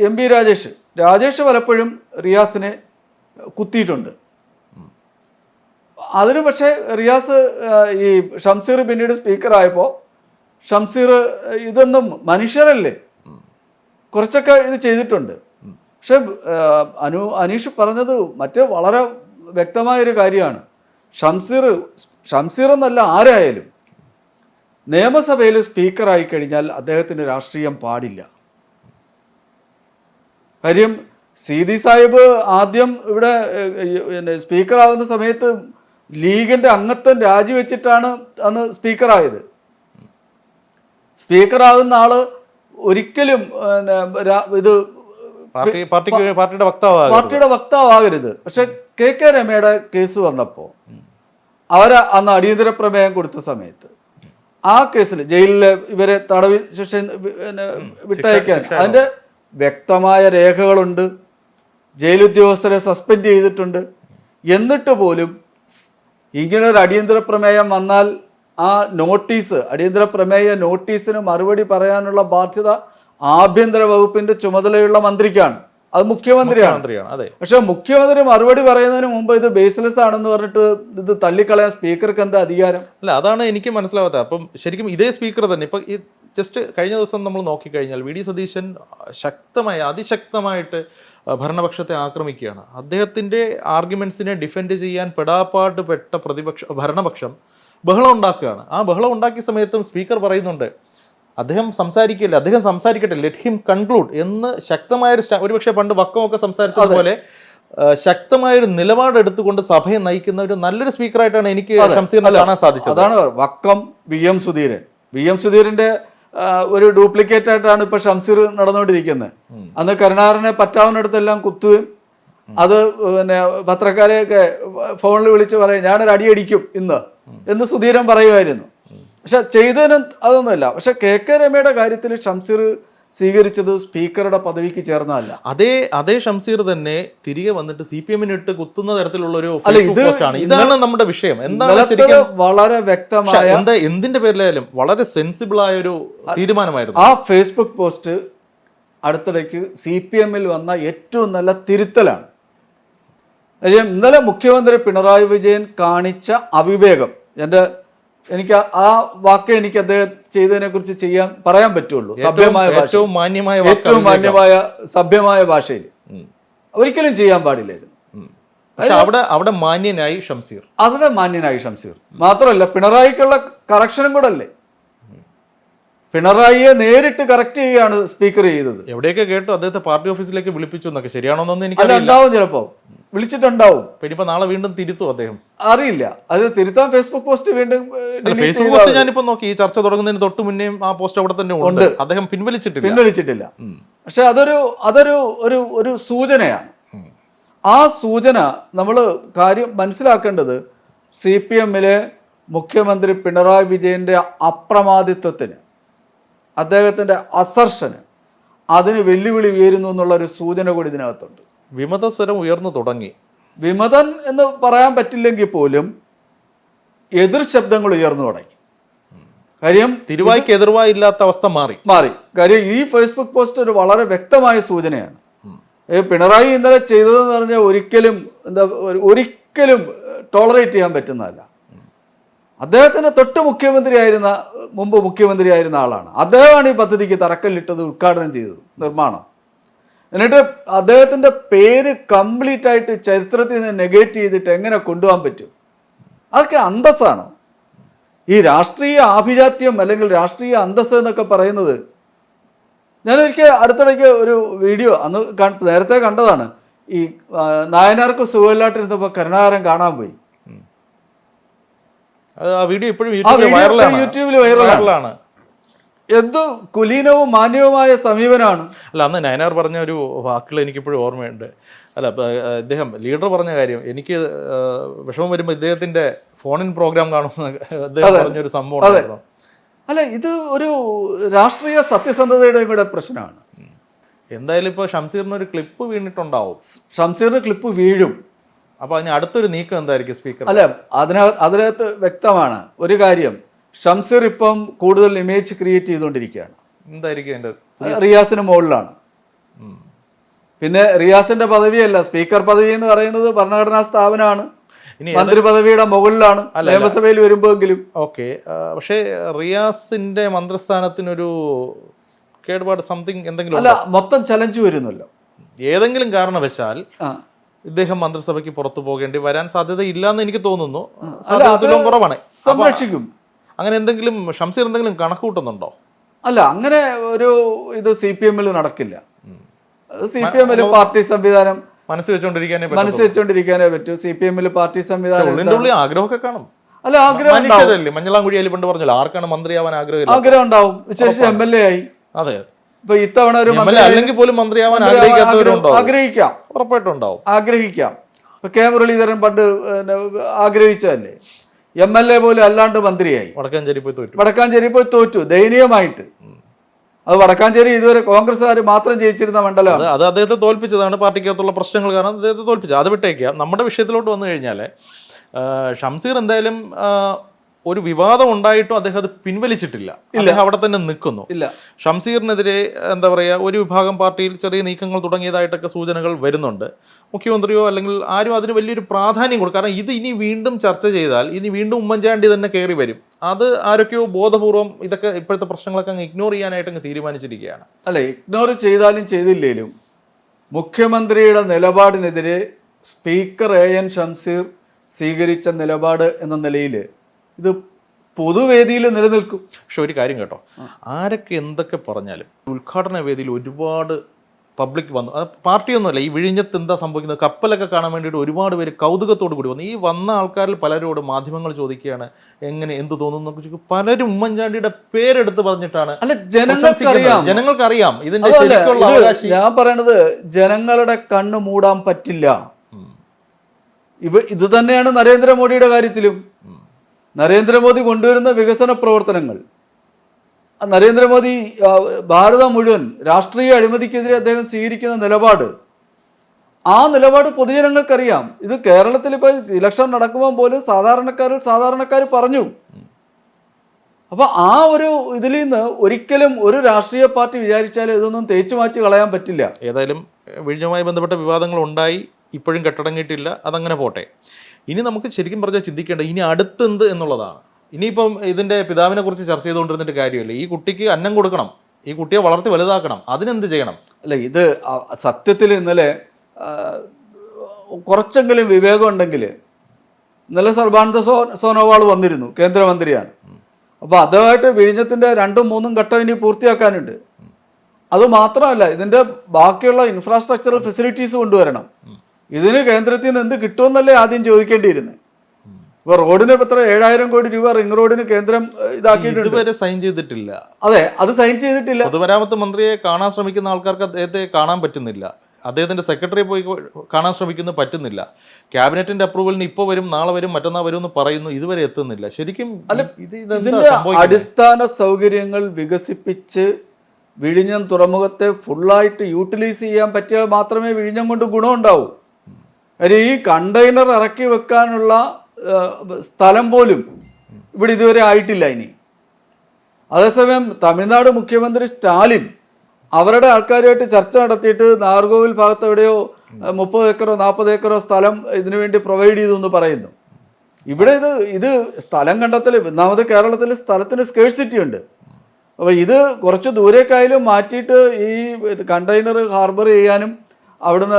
Speaker 1: എം പി രാജേഷ് രാജേഷ് പലപ്പോഴും റിയാസിനെ കുത്തിയിട്ടുണ്ട്. അതിന് പക്ഷേ റിയാസ് ഈ ഷംസീർ പിന്നീട് സ്പീക്കറായപ്പോൾ ഷംസീർ ഇതൊന്നും മനുഷ്യരല്ലേ? കുറച്ചൊക്കെ ഇത് ചെയ്തിട്ടുണ്ട്. പക്ഷെ അനു അനീഷ് പറഞ്ഞത് മറ്റേ വളരെ വ്യക്തമായൊരു കാര്യമാണ്. ഷംസീർ ഷംസീർ എന്നല്ല ആരായാലും നിയമസഭയിൽ സ്പീക്കറായി കഴിഞ്ഞാൽ അദ്ദേഹത്തിന് രാഷ്ട്രീയം പാടില്ല. കാര്യം സീതി സാഹിബ് ആദ്യം ഇവിടെ പിന്നെ സ്പീക്കറാകുന്ന സമയത്ത് ലീഗിന്റെ അംഗത്വം രാജിവെച്ചിട്ടാണ് അന്ന് സ്പീക്കറായത് സ്പീക്കറാകുന്ന ആൾ ഒരിക്കലും ഇത്
Speaker 2: പാർട്ടിയുടെ
Speaker 1: പാർട്ടിയുടെ വക്താവാകരുത്. പക്ഷെ കെ കെ രമയുടെ കേസ് വന്നപ്പോൾ അവരെ അന്ന് അടിയന്തര പ്രമേയം കൊടുത്ത സമയത്ത് ആ കേസിൽ ജയിലിൽ ഇവരെ തടവി ശിക്ഷ വിട്ടയക്കാൻ അതിന്റെ വ്യക്തമായ രേഖകളുണ്ട്. ജയിലുദ്യോഗസ്ഥരെ സസ്പെൻഡ് ചെയ്തിട്ടുണ്ട്. എന്നിട്ട് പോലും ഇങ്ങനൊരു അടിയന്തര പ്രമേയം വന്നാൽ ആ നോട്ടീസ് അടിയന്തര പ്രമേയ നോട്ടീസിന് മറുപടി പറയാനുള്ള ബാധ്യത ആഭ്യന്തര വകുപ്പിന്റെ ചുമതലയുള്ള മന്ത്രിക്കാണ്. അത് മുഖ്യമന്ത്രിയാണ്.
Speaker 2: അതെ.
Speaker 1: പക്ഷെ മുഖ്യമന്ത്രി മറുപടി പറയുന്നതിന് മുമ്പ് ഇത് ബേസ്ലെസ് ആണെന്ന് പറഞ്ഞിട്ട് ഇത് തള്ളിക്കളയാൻ സ്പീക്കർക്ക് എന്താ അധികാരം?
Speaker 2: അല്ല അതാണ് എനിക്ക് മനസ്സിലാവാത്തത് അപ്പം ശരിക്കും ഇതേ സ്പീക്കർ തന്നെ ഇപ്പൊ ഈ ജസ്റ്റ് കഴിഞ്ഞ ദിവസം നമ്മൾ നോക്കിക്കഴിഞ്ഞാൽ വി ഡി സതീശൻ ശക്തമായി അതിശക്തമായിട്ട് ഭരണപക്ഷത്തെ ആക്രമിക്കുകയാണ്. അദ്ദേഹത്തിന്റെ ആർഗ്യുമെന്റ്സിനെ ഡിഫെൻഡ് ചെയ്യാൻ പെടാപ്പാട്ട് പെട്ട പ്രതിപക്ഷ ഭരണപക്ഷം ബഹളം ഉണ്ടാക്കുകയാണ്. ആ ബഹളം ഉണ്ടാക്കിയ സമയത്തും സ്പീക്കർ പറയുന്നുണ്ട് അദ്ദേഹം സംസാരിക്കില്ല അദ്ദേഹം സംസാരിക്കട്ടെ ലെറ്റ് ഹിം കൺക്ലൂഡ് എന്ന് ശക്തമായൊരു സ്റ്റാ- ഒരുപക്ഷെ പണ്ട് വക്കമൊക്കെ സംസാരിച്ചതുപോലെ ശക്തമായ ശക്തമായൊരു നിലപാട് എടുത്തുകൊണ്ട് സഭയെ നയിക്കുന്ന ഒരു നല്ലൊരു സ്പീക്കറായിട്ടാണ് എനിക്ക് കാണാൻ സാധിച്ചത്.
Speaker 1: അതാണ് Vakkom V M Sudheeran. V M സുധീരന്റെ ഒരു ഡ്യൂപ്ലിക്കേറ്റ് ആയിട്ടാണ് ഇപ്പൊ ഷംസീർ നടന്നുകൊണ്ടിരിക്കുന്നത്. അന്ന് കരുണാറിനെ പറ്റാവുന്നിടത്തെല്ലാം കുത്തുകയും അത് പിന്നെ പത്രക്കാരെയൊക്കെ ഫോണിൽ വിളിച്ച് പറയും ഞാനൊരു അടിയടിക്കും ഇന്ന് എന്ന് സുധീരൻ പറയുമായിരുന്നു. പക്ഷെ ചെയ്തതിന് അതൊന്നുമല്ല. പക്ഷെ കെ കെ രമയുടെ കാര്യത്തിൽ ഷംസീർ സ്വീകരിച്ചത് സ്പീക്കറുടെ പദവിക്ക് ചേർന്നതല്ല.
Speaker 2: അതേ അതേ ഷംസീർ തന്നെ തിരികെ വന്നിട്ട് സി പി എമ്മിന് ഇട്ട് കുത്തുന്ന തരത്തിലുള്ള ഒരു ഇതാണ് നമ്മുടെ വിഷയം. എന്താണ്
Speaker 1: വളരെ വ്യക്തമായ
Speaker 2: എന്താ എന്തിന്റെ പേരിലായാലും വളരെ സെൻസിബിൾ ആയ ഒരു തീരുമാനമായിരുന്നു.
Speaker 1: ആ ഫേസ്ബുക്ക് പോസ്റ്റ് അടുത്തിടയ്ക്ക് സി പി എമ്മിൽ വന്ന ഏറ്റവും നല്ല തിരുത്തലാണ്. ഇന്നലെ മുഖ്യമന്ത്രി പിണറായി വിജയൻ കാണിച്ച അവിവേകം. എന്റെ എനിക്ക് ആ- വാക്ക് എനിക്ക് അദ്ദേഹം ചെയ്തതിനെ കുറിച്ച് ചെയ്യാൻ പറയാൻ പറ്റുള്ളൂ. സഭ്യമായ
Speaker 2: ഏറ്റവും മാന്യമായ
Speaker 1: ഏറ്റവും മാന്യമായ സഭ്യമായ ഭാഷയിൽ. ഒരിക്കലും ചെയ്യാൻ പാടില്ലായിരുന്നു.
Speaker 2: അവിടെ അവിടെ മാന്യനായി ഷംസീർ.
Speaker 1: അവിടെ മാന്യനായി ഷംസീർ. മാത്രമല്ല പിണറായിക്കുള്ള കറക്ഷനും കൂടെ അല്ലേ? പിണറായിയെ നേരിട്ട് കറക്റ്റ് ചെയ്യുകയാണ് സ്പീക്കർ ചെയ്തത്.
Speaker 2: എവിടെയൊക്കെ കേട്ടു? അദ്ദേഹത്തെ പാർട്ടി ഓഫീസിലേക്ക് വിളിപ്പിച്ചു എന്നൊക്കെ. ശരിയാണോന്നൊന്നും എനിക്ക്
Speaker 1: ഉണ്ടാവും ചിലപ്പോ. വിളിച്ചിട്ടുണ്ടാവും.
Speaker 2: പിന്നെ ഇനിയിപ്പോ നാളെ വീണ്ടും തിരുത്തും അദ്ദേഹം?
Speaker 1: അറിയില്ല. അത് തിരുത്താൻ ഫേസ്ബുക്ക് പോസ്റ്റ് വീണ്ടും
Speaker 2: ഫേസ്ബുക്ക് പോസ്റ്റ് ഞാനിപ്പോ നോക്കി. ഈ ചർച്ച തുടങ്ങുന്നതിന് തൊട്ട് മുന്നേ ആ പോസ്റ്റ് അവിടെ തന്നെ ഉണ്ട്. അദ്ദേഹം പിൻവലിച്ചിട്ടില്ല.
Speaker 1: പിൻവലിച്ചിട്ടില്ല. പക്ഷെ അതൊരു അതൊരു ഒരു ഒരു സൂചനയാണ്. ആ സൂചന നമ്മൾ കാര്യം മനസ്സിലാക്കേണ്ടത് സി പി എമ്മിലെ മുഖ്യമന്ത്രി പിണറായി വിജയന്റെ അപ്രമാദിത്വത്തിന് അദ്ദേഹത്തിന്റെ അസർഷന് അതിന് വെല്ലുവിളി ഉയരുന്നു എന്നുള്ള ഒരു സൂചന കൂടി ഇതിനകത്തുണ്ട്.
Speaker 2: വിമത സ്വരം ഉയർന്നു തുടങ്ങി.
Speaker 1: വിമതൻ എന്ന് പറയാൻ പറ്റില്ലെങ്കിൽ പോലും എതിർ ശബ്ദങ്ങൾ ഉയർന്നു തുടങ്ങി. കാര്യം
Speaker 2: തിരുവായ്ക്ക് എതിർവായി ഇല്ലാത്ത അവസ്ഥ മാറി.
Speaker 1: മാറി. കാര്യം ഈ ഫേസ്ബുക്ക് പോസ്റ്റ് ഒരു വളരെ വ്യക്തമായ സൂചനയാണ്. പിണറായി ഇന്നലെ ചെയ്തതെന്ന് പറഞ്ഞാൽ ഒരിക്കലും എന്താ ഒരിക്കലും ടോളറേറ്റ് ചെയ്യാൻ പറ്റുന്നതല്ല. അദ്ദേഹത്തിന് തൊട്ട് മുഖ്യമന്ത്രിയായിരുന്ന മുമ്പ് മുഖ്യമന്ത്രിയായിരുന്ന ആളാണ്. അദ്ദേഹമാണ് ഈ പദ്ധതിക്ക് തറക്കല്ലിട്ടത് ഉദ്ഘാടനം ചെയ്തത് നിർമ്മാണം. എന്നിട്ട് അദ്ദേഹത്തിന്റെ പേര് കംപ്ലീറ്റ് ആയിട്ട് ചരിത്രത്തിൽ നിന്ന് നെഗേറ്റ് ചെയ്തിട്ട് എങ്ങനെ കൊണ്ടുപോകാൻ പറ്റും? അതൊക്കെ അന്തസ്സാണ്. ഈ രാഷ്ട്രീയ ആഭിജാത്യം അല്ലെങ്കിൽ രാഷ്ട്രീയ അന്തസ് എന്നൊക്കെ പറയുന്നത് ഞാനൊരിക്കൽ അടുത്തിടയ്ക്ക് ഒരു വീഡിയോ അന്ന് നേരത്തെ കണ്ടതാണ്. ഈ നായനാർക്ക് സുഖമില്ലാട്ടിരുന്നപ്പോൾ കരുണാകരൻ കാണാൻ പോയി.
Speaker 2: ആ വീഡിയോ ഇപ്പോഴും യൂട്യൂബിൽ വൈറലാണ്.
Speaker 1: എന്ത് കുലീനവും മാന്യവുമായ സമീപനമാണ്
Speaker 2: അല്ല അന്ന് നയനാർ പറഞ്ഞ ഒരു വാക്കുകൾ എനിക്കിപ്പോഴും ഓർമ്മയുണ്ട്. അല്ല ഇദ്ദേഹം ലീഡർ പറഞ്ഞ കാര്യം എനിക്ക് വിഷമം വരുമ്പോൾ ഇദ്ദേഹത്തിന്റെ ഫോണിൻ പ്രോഗ്രാം കാണുമെന്ന് അദ്ദേഹം പറഞ്ഞൊരു സംഭവം
Speaker 1: അല്ല ഇത് ഒരു രാഷ്ട്രീയ സത്യസന്ധതയുടെ കൂടെ പ്രശ്നമാണ്.
Speaker 2: എന്തായാലും ഇപ്പോൾ ഷംസീറിന് ഒരു ക്ലിപ്പ് വീണിട്ടുണ്ടാവും.
Speaker 1: ഷംസീറിന് ക്ലിപ്പ് വീഴും.
Speaker 2: അപ്പൊ അതിന് അടുത്തൊരു നീക്കം എന്തായിരിക്കും സ്പീക്കർ?
Speaker 1: അല്ല അതിനകത്ത് അതിനകത്ത് വ്യക്തമാണ്. ഒരു കാര്യം ഷംസീർ ഇപ്പം കൂടുതൽ ഇമേജ് ക്രിയേറ്റ് ചെയ്തുകൊണ്ടിരിക്കുകയാണ്.
Speaker 2: എന്തായിരിക്കും എന്റെ
Speaker 1: റിയാസിന് മുകളിലാണ്. പിന്നെ റിയാസിന്റെ പദവിയല്ല സ്പീക്കർ പദവി എന്ന് പറയുന്നത് ഭരണഘടനാ സ്ഥാപനമാണ്.
Speaker 2: ഇനി
Speaker 1: മന്ത്രി പദവിയുടെ മുകളിലാണ് നിയമസഭയിൽ വരുമ്പോഴെങ്കിലും.
Speaker 2: ഓക്കെ പക്ഷേ റിയാസിന്റെ മന്ത്രിസ്ഥാനത്തിനൊരു കേടുപാട് സംതിങ് എന്തെങ്കിലും
Speaker 1: അല്ല മൊത്തം ചലഞ്ച് വരുന്നല്ലോ?
Speaker 2: ഏതെങ്കിലും കാരണവശാൽ ഇദ്ദേഹം മന്ത്രിസഭയ്ക്ക് പുറത്തു പോകേണ്ടി വരാൻ സാധ്യത ഇല്ല എന്ന് എനിക്ക് തോന്നുന്നു സാധ്യത കുറവാണ്.
Speaker 1: സംരക്ഷിക്കും.
Speaker 2: അങ്ങനെ എന്തെങ്കിലും ഷംസീർ എന്തെങ്കിലും കണക്കൂട്ടുന്നുണ്ടോ
Speaker 1: അല്ല അങ്ങനെ ഒരു ഇത് സി പി എമ്മിൽ നടക്കില്ല. സി പി എമ്മിൽ പാർട്ടി സംവിധാനം
Speaker 2: മനസ്സ് വെച്ചോണ്ടിരിക്കാനേ പറ്റൂ.
Speaker 1: മനസ്സ് വെച്ചോണ്ടിരിക്കാനേ പറ്റൂ. സി പി എമ്മിൽ പാർട്ടി സംവിധാനം
Speaker 2: ആഗ്രഹമൊക്കെ കാണും.
Speaker 1: അല്ല ആഗ്രഹം
Speaker 2: മഞ്ഞളാംകുഴിയിൽ പണ്ട് പറഞ്ഞല്ലോ ആർക്കാണ് മന്ത്രിയാവാൻ ആഗ്രഹം
Speaker 1: ആഗ്രഹം ഉണ്ടാവും. വിശേഷം എം എൽ എ ആയി.
Speaker 2: അതെ.
Speaker 1: ഇപ്പൊ ഇത്തവണ ഒരു
Speaker 2: അല്ലെങ്കിൽ പോലും മന്ത്രിയാവാൻ ആഗ്രഹിക്കാത്തവരുണ്ടോ?
Speaker 1: ആഗ്രഹം- ആഗ്രഹിക്കാം.
Speaker 2: ഉറപ്പായിട്ടും ഉണ്ടാവും
Speaker 1: ആഗ്രഹിക്കാം. ഇപ്പൊ കെ മുരളീധരൻ പണ്ട് ആഗ്രഹിച്ചതല്ലേ? എം എൽ എ പോലും അല്ലാണ്ട് മന്ത്രിയായി.
Speaker 2: വടക്കാഞ്ചേരി പോയി തോറ്റു.
Speaker 1: വടക്കാഞ്ചേരി പോയി തോറ്റു ദയനീയമായിട്ട്. അത് വടക്കാഞ്ചേരി ഇതുവരെ കോൺഗ്രസ്സുകാർ മാത്രം ജയിച്ചിരുന്ന മണ്ഡലമാണ്.
Speaker 2: അത് അദ്ദേഹത്തെ തോൽപ്പിച്ചതാണ് പാർട്ടിക്കകത്തുള്ള പ്രശ്നങ്ങൾ കാരണം അദ്ദേഹത്തെ തോൽപ്പിച്ചത്. അത് വിട്ടേക്കുക നമ്മുടെ വിഷയത്തിലോട്ട് വന്നു കഴിഞ്ഞാൽ ഷംസീർ എന്തായാലും ഒരു വിവാദം ഉണ്ടായിട്ടും അദ്ദേഹം അത് പിൻവലിച്ചിട്ടില്ല. അദ്ദേഹം അവിടെ തന്നെ നിൽക്കുന്നു.
Speaker 1: ഇല്ല.
Speaker 2: ഷംസീറിനെതിരെ എന്താ പറയുക ഒരു വിഭാഗം പാർട്ടിയിൽ ചെറിയ നീക്കങ്ങൾ തുടങ്ങിയതായിട്ടൊക്കെ സൂചനകൾ വരുന്നുണ്ട്. മുഖ്യമന്ത്രിയോ അല്ലെങ്കിൽ ആരും അതിന് വലിയൊരു പ്രാധാന്യം കൊടുക്കും. കാരണം ഇത് ഇനി വീണ്ടും ചർച്ച ചെയ്താൽ ഇനി വീണ്ടും ഉമ്മൻചാണ്ടി തന്നെ കയറി വരും. അത് ആരൊക്കെയോ ബോധപൂർവം ഇതൊക്കെ ഇപ്പോഴത്തെ പ്രശ്നങ്ങളൊക്കെ അങ്ങ് ഇഗ്നോർ ചെയ്യാനായിട്ട് അങ്ങ് തീരുമാനിച്ചിരിക്കുകയാണ്.
Speaker 1: അല്ല ഇഗ്നോർ ചെയ്താലും ചെയ്തില്ലേലും മുഖ്യമന്ത്രിയുടെ നിലപാടിനെതിരെ സ്പീക്കർ എ എൻ ഷംസീർ സ്വീകരിച്ച നിലപാട് എന്ന നിലയിൽ ഇത് പൊതുവേദിയിൽ നിലനിൽക്കും.
Speaker 2: പക്ഷെ ഒരു കാര്യം കേട്ടോ. ആരൊക്കെ എന്തൊക്കെ പറഞ്ഞാലും ഉദ്ഘാടന വേദിയിൽ ഒരുപാട് പബ്ലിക് വന്നു. അത് പാർട്ടിയൊന്നുമല്ല ഈ വിഴിഞ്ഞത്ത് എന്താ സംഭവിക്കുന്നത്? കപ്പലൊക്കെ കാണാൻ വേണ്ടിയിട്ട് ഒരുപാട് പേര് കൗതുകത്തോട് കൂടി വന്നു. ഈ വന്ന ആൾക്കാരിൽ പലരോട് മാധ്യമങ്ങൾ ചോദിക്കുകയാണ് എങ്ങനെ എന്ത് തോന്നുന്നു എന്നൊക്കെ ചോദിക്കും പലരും ഉമ്മൻചാണ്ടിയുടെ പേരെടുത്ത് പറഞ്ഞിട്ടാണ്
Speaker 1: അല്ല ജനങ്ങൾക്കറിയാം.
Speaker 2: ജനങ്ങൾക്കറിയാം. ഇതിന്റെ ശരിക്കുള്ള
Speaker 1: ഞാൻ പറയണത് ജനങ്ങളുടെ കണ്ണ് മൂടാൻ പറ്റില്ല. ഇവ ഇത് തന്നെയാണ് നരേന്ദ്രമോദിയുടെ കാര്യത്തിലും. നരേന്ദ്രമോദി കൊണ്ടുവരുന്ന വികസന പ്രവർത്തനങ്ങൾ. നരേന്ദ്രമോദി ഭാരതം മുഴുവൻ രാഷ്ട്രീയ അഴിമതിക്കെതിരെ അദ്ദേഹം സ്വീകരിക്കുന്ന നിലപാട്. ആ നിലപാട് പൊതുജനങ്ങൾക്കറിയാം. ഇത് കേരളത്തിൽ ഇപ്പോൾ ഇലക്ഷൻ നടക്കുമ്പോൾ പോലും സാധാരണക്കാർ സാധാരണക്കാർ പറഞ്ഞു. അപ്പോൾ ആ ഒരു ഇതിൽ നിന്ന് ഒരിക്കലും ഒരു രാഷ്ട്രീയ പാർട്ടി വിചാരിച്ചാലും ഇതൊന്നും തേച്ചു മാച്ച് കളയാൻ പറ്റില്ല.
Speaker 2: ഏതായാലും വിഴിഞ്ഞുമായി ബന്ധപ്പെട്ട വിവാദങ്ങൾ ഉണ്ടായി ഇപ്പോഴും കെട്ടടങ്ങിയിട്ടില്ല. അതങ്ങനെ പോട്ടെ. ഇനി നമുക്ക് ശരിക്കും പറഞ്ഞാൽ ചിന്തിക്കേണ്ട ഇനി അടുത്തെന്ത് എന്നുള്ളതാണ്. ഇനിയിപ്പം ഇതിന്റെ പിതാവിനെ കുറിച്ച് ചർച്ച ചെയ്തുകൊണ്ടിരുന്നിട്ട് കാര്യമില്ല. ഈ കുട്ടിക്ക് അന്നം കൊടുക്കണം. ഈ കുട്ടിയെ വളർത്തി വലുതാക്കണം. അതിനെന്ത് ചെയ്യണം?
Speaker 1: അല്ല ഇത് സത്യത്തിൽ ഇന്നലെ കുറച്ചെങ്കിലും വിവേകം ഉണ്ടെങ്കിൽ ഇന്നലെ സർബാനന്ദ സോ സോനോവാൾ വന്നിരുന്നു കേന്ദ്രമന്ത്രിയാണ്. അപ്പോൾ അതുമായിട്ട് വിഴിഞ്ഞത്തിന്റെ രണ്ടും മൂന്നും ഘട്ടം ഇനി പൂർത്തിയാക്കാനുണ്ട്. അത് മാത്രമല്ല ഇതിന്റെ ബാക്കിയുള്ള ഇൻഫ്രാസ്ട്രക്ചറൽ ഫെസിലിറ്റീസ് കൊണ്ടുവരണം. ഇതിന് കേന്ദ്രത്തിൽ നിന്ന് എന്ത് കിട്ടുമെന്നല്ലേ ആദ്യം ചോദിക്കേണ്ടിയിരുന്നത് ഇപ്പൊ റോഡിന് എത്ര ഏഴായിരം കോടി രൂപ റിംഗ് റോഡിന് കേന്ദ്രം ഇതാക്കിയിട്ടുണ്ട്.
Speaker 2: ഇതുവരെ സൈൻ ചെയ്തിട്ടില്ല.
Speaker 1: അതെ അത് സൈൻ ചെയ്തിട്ടില്ല.
Speaker 2: പൊതുമരാമത്ത് മന്ത്രിയെ കാണാൻ ശ്രമിക്കുന്ന ആൾക്കാർക്ക് അദ്ദേഹത്തെ കാണാൻ പറ്റുന്നില്ല. അദ്ദേഹത്തിന്റെ സെക്രട്ടറി പോയി കാണാൻ ശ്രമിക്കുന്നത് പറ്റുന്നില്ല. ക്യാബിനറ്റിന്റെ അപ്രൂവലിന് ഇപ്പോൾ വരും നാളെ വരും മറ്റന്നാൾ വരും എന്ന് പറയുന്നു ഇതുവരെ എത്തുന്നില്ല. ശരിക്കും അല്ല
Speaker 1: ഇതിന്റെ? അടിസ്ഥാന സൗകര്യങ്ങൾ വികസിപ്പിച്ച് വിഴിഞ്ഞം തുറമുഖത്തെ ഫുള്ളായിട്ട് യൂട്ടിലൈസ് ചെയ്യാൻ പറ്റിയാൽ മാത്രമേ വിഴിഞ്ഞം കൊണ്ട് ഗുണമുണ്ടാവൂ. കാര്യം ഈ കണ്ടെയ്നർ ഇറക്കി വെക്കാനുള്ള സ്ഥലം പോലും ഇവിടെ ഇതുവരെ ആയിട്ടില്ല ഇനി. അതേസമയം തമിഴ്നാട് മുഖ്യമന്ത്രി സ്റ്റാലിൻ അവരുടെ ആൾക്കാരുമായിട്ട് ചർച്ച നടത്തിയിട്ട് നാർഗോവിൽ ഭാഗത്ത് എവിടെയോ മുപ്പത് ഏക്കറോ നാൽപ്പത് ഏക്കറോ സ്ഥലം ഇതിനു വേണ്ടി പ്രൊവൈഡ് ചെയ്തു എന്ന് പറയുന്നു. ഇവിടെ ഇത് ഇത് സ്ഥലം കണ്ടെത്തൽ ഒന്നാമത് കേരളത്തിൽ സ്ഥലത്തിന് സ്കേഴ്സിറ്റി ഉണ്ട്. അപ്പോൾ ഇത് കുറച്ച് ദൂരേക്കായാലും മാറ്റിയിട്ട് ഈ കണ്ടെയ്നർ ഹാർബർ ചെയ്യാനും അവിടുന്ന്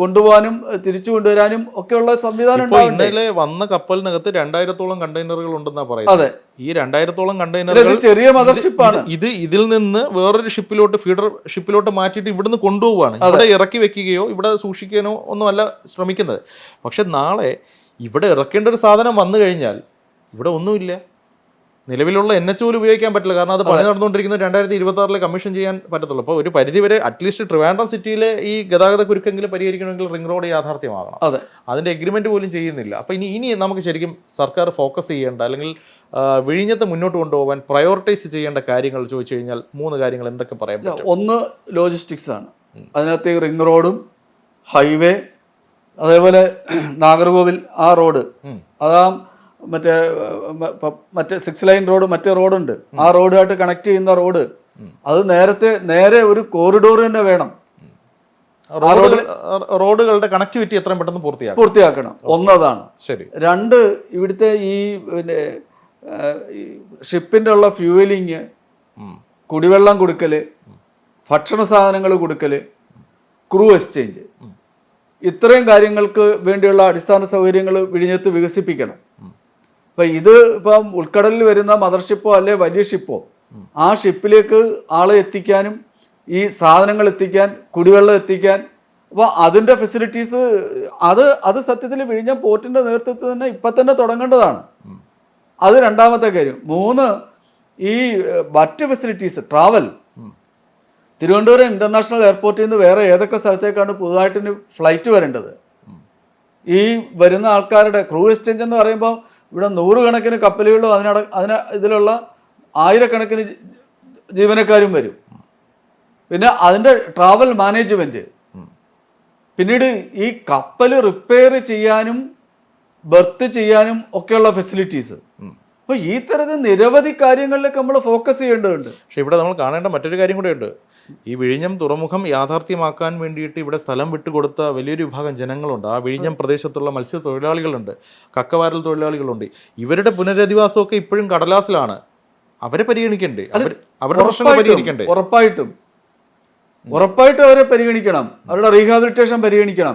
Speaker 1: കൊണ്ടുപോകാനും തിരിച്ചു കൊണ്ടുവരാനും ഒക്കെയുള്ള സംവിധാനം
Speaker 2: ഇന്നലെ വന്ന കപ്പലിനകത്ത് രണ്ടായിരത്തോളം കണ്ടെയ്നറുകൾ ഉണ്ടെന്നാ പറയുന്നത്.
Speaker 1: അതെ.
Speaker 2: ഈ രണ്ടായിരത്തോളം കണ്ടെയ്നറുകൾ
Speaker 1: ചെറിയ മദർഷിപ്പാണ്.
Speaker 2: ഇത് ഇതിൽ നിന്ന് വേറൊരു ഷിപ്പിലോട്ട് ഫീഡർ ഷിപ്പിലോട്ട് മാറ്റിയിട്ട് ഇവിടുന്ന് കൊണ്ടുപോവാണ്. ഇവിടെ ഇറക്കി വെക്കുകയോ ഇവിടെ സൂക്ഷിക്കാനോ ഒന്നുമല്ല ശ്രമിക്കുന്നത്. പക്ഷെ നാളെ ഇവിടെ ഇറക്കേണ്ട ഒരു സാധനം വന്നു കഴിഞ്ഞാൽ ഇവിടെ ഒന്നുമില്ല. നിലവിലുള്ള എൻ എച്ച് പോലും ഉപയോഗിക്കാൻ പറ്റില്ല. കാരണം അത് പണി നടന്നുകൊണ്ടിരിക്കുന്നത് രണ്ടായിരത്തി ഇരുപത്തി ആറിലെ കമ്മീഷൻ ചെയ്യാൻ പറ്റത്തുള്ളൂ. അപ്പോൾ ഒരു പരിധിവരെ അറ്റ്ലീസ്റ്റ് ട്രിവാൻഡ്രം സിറ്റിയിലെ ഈ ഗതാഗത കുരുക്കെങ്കിലും പരിഹരിക്കണമെങ്കിൽ റിംഗ് റോഡ് യാഥാർത്ഥ്യമാകണം.
Speaker 1: അതെ.
Speaker 2: അതിന്റെ എഗ്രിമെന്റ് പോലും ചെയ്യുന്നില്ല. അപ്പോൾ ഇനി ഇനി നമുക്ക് ശരിക്കും സർക്കാർ ഫോക്കസ് ചെയ്യേണ്ട അല്ലെങ്കിൽ വിഴിഞ്ഞത്ത് വിഴിഞ്ഞത്തെ മുന്നോട്ട് കൊണ്ടുപോകാൻ പ്രയോറിറ്റൈസ് ചെയ്യേണ്ട കാര്യങ്ങൾ ചോദിച്ചു കഴിഞ്ഞാൽ മൂന്ന് കാര്യങ്ങൾ എന്തൊക്കെ പറയാൻ പറ്റും?
Speaker 1: ഒന്ന് ലോജിസ്റ്റിക്സ് ആണ്. അതിനകത്ത് റിംഗ് റോഡും ഹൈവേ അതേപോലെ നാഗർകോവിൽ ആ റോഡ് അതാ മറ്റേ മറ്റേ സിക്സ് ലൈൻ റോഡ് മറ്റേ റോഡുണ്ട്. ആ റോഡുമായിട്ട് കണക്ട് ചെയ്യുന്ന റോഡ് അത് നേരത്തെ നേരെ ഒരു കോറിഡോർ തന്നെ വേണം.
Speaker 2: റോഡ് റോഡുകളുടെ കണക്ടിവിറ്റി എത്രയും പെട്ടെന്ന് പൂർത്തിയാക്കും
Speaker 1: പൂർത്തിയാക്കണം. ഒന്നതാണ്.
Speaker 2: ശരി.
Speaker 1: രണ്ട് ഇവിടുത്തെ ഈ പിന്നെ ഷിപ്പിന്റെ ഉള്ള ഫ്യൂവലിങ് കുടിവെള്ളം കൊടുക്കൽ ഭക്ഷണ സാധനങ്ങൾ കൊടുക്കൽ ക്രൂ എക്സ്ചേഞ്ച് ഇത്രയും കാര്യങ്ങൾക്ക് വേണ്ടിയുള്ള അടിസ്ഥാന സൗകര്യങ്ങൾ വിഴിഞ്ഞത്ത് വികസിപ്പിക്കണം. അപ്പൊ ഇത് ഇപ്പം ഉൾക്കടലിൽ വരുന്ന മദർഷിപ്പോ അല്ലെ വലിയ ഷിപ്പോ ആ ഷിപ്പിലേക്ക് ആളെ എത്തിക്കാനും ഈ സാധനങ്ങൾ എത്തിക്കാൻ കുടിവെള്ളം എത്തിക്കാൻ അപ്പോൾ അതിന്റെ ഫെസിലിറ്റീസ് അത് അത് സത്യത്തിൽ വിഴിഞ്ഞ പോർട്ടിന്റെ നേതൃത്വത്തിൽ തന്നെ ഇപ്പം തന്നെ തുടങ്ങേണ്ടതാണ്. അത് രണ്ടാമത്തെ കാര്യം. മൂന്ന് ഈ മറ്റ് ഫെസിലിറ്റീസ് ട്രാവൽ തിരുവനന്തപുരം ഇന്റർനാഷണൽ എയർപോർട്ടിൽ നിന്ന് വേറെ ഏതൊക്കെ സ്ഥലത്തേക്കാണ് പുതുതായിട്ട് ഫ്ലൈറ്റ് വരേണ്ടത്? ഈ വരുന്ന ആൾക്കാരുടെ ക്രൂ എക്സ്ചേഞ്ച് എന്ന് പറയുമ്പോൾ ഇവിടെ നൂറുകണക്കിന് കപ്പലുകളും അതിനട അതിന് ഇതിലുള്ള ആയിരക്കണക്കിന് ജീവനക്കാരും വരും. പിന്നെ അതിന്റെ ട്രാവൽ മാനേജ്മെന്റ് പിന്നീട് ഈ കപ്പൽ റിപ്പയർ ചെയ്യാനും ബർത്ത് ചെയ്യാനും ഒക്കെയുള്ള ഫെസിലിറ്റീസ് അപ്പോൾ ഈ തരത്തിൽ നിരവധി കാര്യങ്ങളിലേക്ക് നമ്മൾ ഫോക്കസ് ചെയ്യേണ്ടതുണ്ട്.
Speaker 2: പക്ഷേ ഇവിടെ നമ്മൾ കാണേണ്ട മറ്റൊരു കാര്യം കൂടെ ഉണ്ട് ഈ വിഴിഞ്ഞം തുറമുഖം യാഥാർത്ഥ്യമാക്കാൻ വേണ്ടിയിട്ട് ഇവിടെ സ്ഥലം വിട്ടുകൊടുത്ത വലിയൊരു വിഭാഗം ജനങ്ങളുണ്ട്. ആ വിഴിഞ്ഞം പ്രദേശത്തുള്ള മത്സ്യത്തൊഴിലാളികളുണ്ട്. കക്കവാരൽ തൊഴിലാളികളുണ്ട്. ഇവരുടെ പുനരധിവാസമൊക്കെ ഇപ്പോഴും കടലാസിലാണ്. അവരെ പരിഗണിക്കണ്ടേ? അവരുടെ പ്രശ്നങ്ങൾ
Speaker 1: ഉറപ്പായിട്ടും ഉറപ്പായിട്ടും. ഉറപ്പായിട്ടും അവരെ പരിഗണിക്കണം. അവരുടെ റീഹാബിലിറ്റേഷൻ പരിഗണിക്കണം.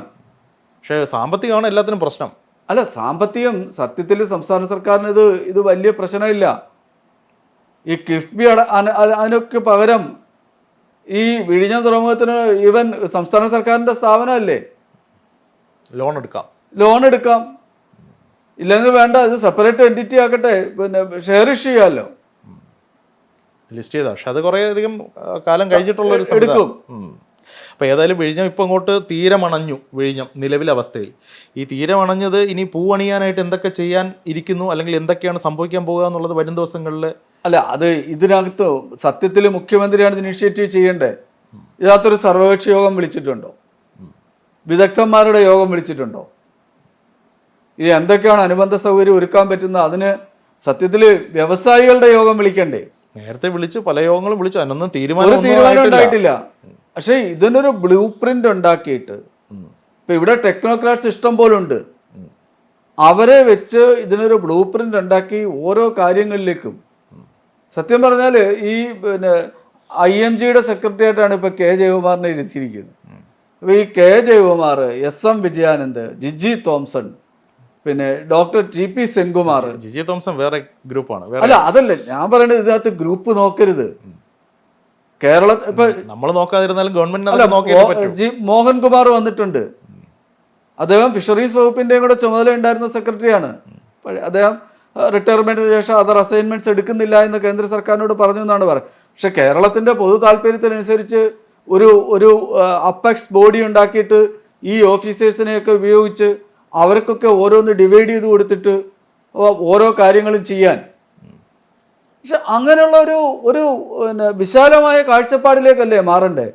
Speaker 2: പക്ഷേ സാമ്പത്തികമാണ് എല്ലാത്തിനും പ്രശ്നം.
Speaker 1: അല്ല സാമ്പത്തികം സത്യത്തിൽ സംസ്ഥാന സർക്കാരിന് ഇത് ഇത് വലിയ പ്രശ്നമില്ല. ഈ കിഫ്ബി അതിനൊക്കെ പകരം ഈ വിഴിഞ്ഞ തുറമുഖത്തിന് ഇവൻ സംസ്ഥാന സർക്കാരിന്റെ സ്ഥാപനമല്ലേ?
Speaker 2: ലോൺ എടുക്കാം.
Speaker 1: ലോൺ എടുക്കാം. ഇല്ലെങ്കിൽ വേണ്ട ഇത് സെപ്പറേറ്റ് എന്റിറ്റി ആക്കട്ടെ. പിന്നെ ഷെയർ ഇഷ്യൂ ചെയ്യാമല്ലോ
Speaker 2: ലിസ്റ്റ് ചെയ്താ. പക്ഷെ അത് കുറേ അധികം കാലം കഴിഞ്ഞിട്ടുള്ള ഒരു
Speaker 1: എടുക്കും.
Speaker 2: ഉം. ഏതായാലും വിഴിഞ്ഞം ഇപ്പൊ അങ്ങോട്ട് തീരമണഞ്ഞു വിഴിഞ്ഞം നിലവിലെ അവസ്ഥയിൽ. ഈ തീരമണഞ്ഞത് ഇനി പൂവണിയാനായിട്ട് എന്തൊക്കെ ചെയ്യാൻ ഇരിക്കുന്നു? അല്ലെങ്കിൽ എന്തൊക്കെയാണ് സംഭവിക്കാൻ പോകുക എന്നുള്ളത് വരും ദിവസങ്ങളിൽ
Speaker 1: അല്ല അത് ഇതിനകത്ത് സത്യത്തിൽ മുഖ്യമന്ത്രിയാണ് ഇനിഷ്യേറ്റീവ് ചെയ്യേണ്ടത്. ഇതിനകത്തൊരു സർവകക്ഷി യോഗം വിളിച്ചിട്ടുണ്ടോ? വിദഗ്ധന്മാരുടെ യോഗം വിളിച്ചിട്ടുണ്ടോ? ഇത് എന്തൊക്കെയാണ് അനുബന്ധ സൗകര്യം ഒരുക്കാൻ പറ്റുന്നത്? അതിന് സത്യത്തിൽ വ്യവസായികളുടെ യോഗം വിളിക്കണ്ടേ?
Speaker 2: നേരത്തെ വിളിച്ചു പല യോഗങ്ങളും വിളിച്ചു. അതിനൊന്നും തീരുമാനം
Speaker 1: തീരുമാനം ഉണ്ടായിട്ടില്ല. പക്ഷേ ഇതിനൊരു ബ്ലൂ പ്രിന്റ് ഉണ്ടാക്കിയിട്ട് ഇപ്പൊ ഇവിടെ ടെക്നോക്രാറ്റ്സ് ഇഷ്ടം പോലെ ഉണ്ട് അവരെ വെച്ച് ഇതിനൊരു ബ്ലൂ പ്രിന്റ് ഉണ്ടാക്കി ഓരോ കാര്യങ്ങളിലേക്കും. സത്യം പറഞ്ഞാൽ ഈ പിന്നെ ഐ എം ജിയുടെ സെക്രട്ടറി ആയിട്ടാണ് ഇപ്പൊ കെ ജയകുമാറിനെ ഇരുത്തിയിരിക്കുന്നത്. അപ്പൊ ഈ K Jayakumar S M Vijayanand Jiji Thomson പിന്നെ doctor T P Senkumar
Speaker 2: Jiji Thomson വേറെ ഗ്രൂപ്പാണ്
Speaker 1: അല്ല അതല്ല ഞാൻ പറയുന്നത് ഇതിനകത്ത് ഗ്രൂപ്പ് നോക്കരുത്. കേരള ഇപ്പൊ
Speaker 2: നമ്മൾ നോക്കാതിരുന്നാലും ഗവൺമെന്റ്
Speaker 1: അല്ല
Speaker 2: നോക്കിയേ
Speaker 1: മോ- ജി മോഹൻകുമാർ വന്നിട്ടുണ്ട്. അദ്ദേഹം ഫിഷറീസ് വകുപ്പിന്റെയും കൂടെ ചുമതല ഉണ്ടായിരുന്ന സെക്രട്ടറിയാണ്. അദ്ദേഹം റിട്ടയർമെന്റിന് ശേഷം അതർ അസൈൻമെന്റ്സ് എടുക്കുന്നില്ല എന്ന് കേന്ദ്ര സർക്കാരിനോട് പറഞ്ഞു എന്നാണ് പറയുന്നത്. പക്ഷെ കേരളത്തിന്റെ പൊതു താല്പര്യത്തിനനുസരിച്ച് ഒരു ഒരു അപ്പെക്സ് ബോഡി ഉണ്ടാക്കിയിട്ട് ഈ ഓഫീസേഴ്സിനെയൊക്കെ ഉപയോഗിച്ച് അവർക്കൊക്കെ ഓരോന്ന് ഡിവൈഡ് ചെയ്ത് കൊടുത്തിട്ട് ഓരോ കാര്യങ്ങളും ചെയ്യാൻ പക്ഷെ അങ്ങനെയുള്ള ഒരു ഒരു പിന്നെ വിശാലമായ കാഴ്ചപ്പാടിലേക്കല്ലേ മാറണ്ടേ?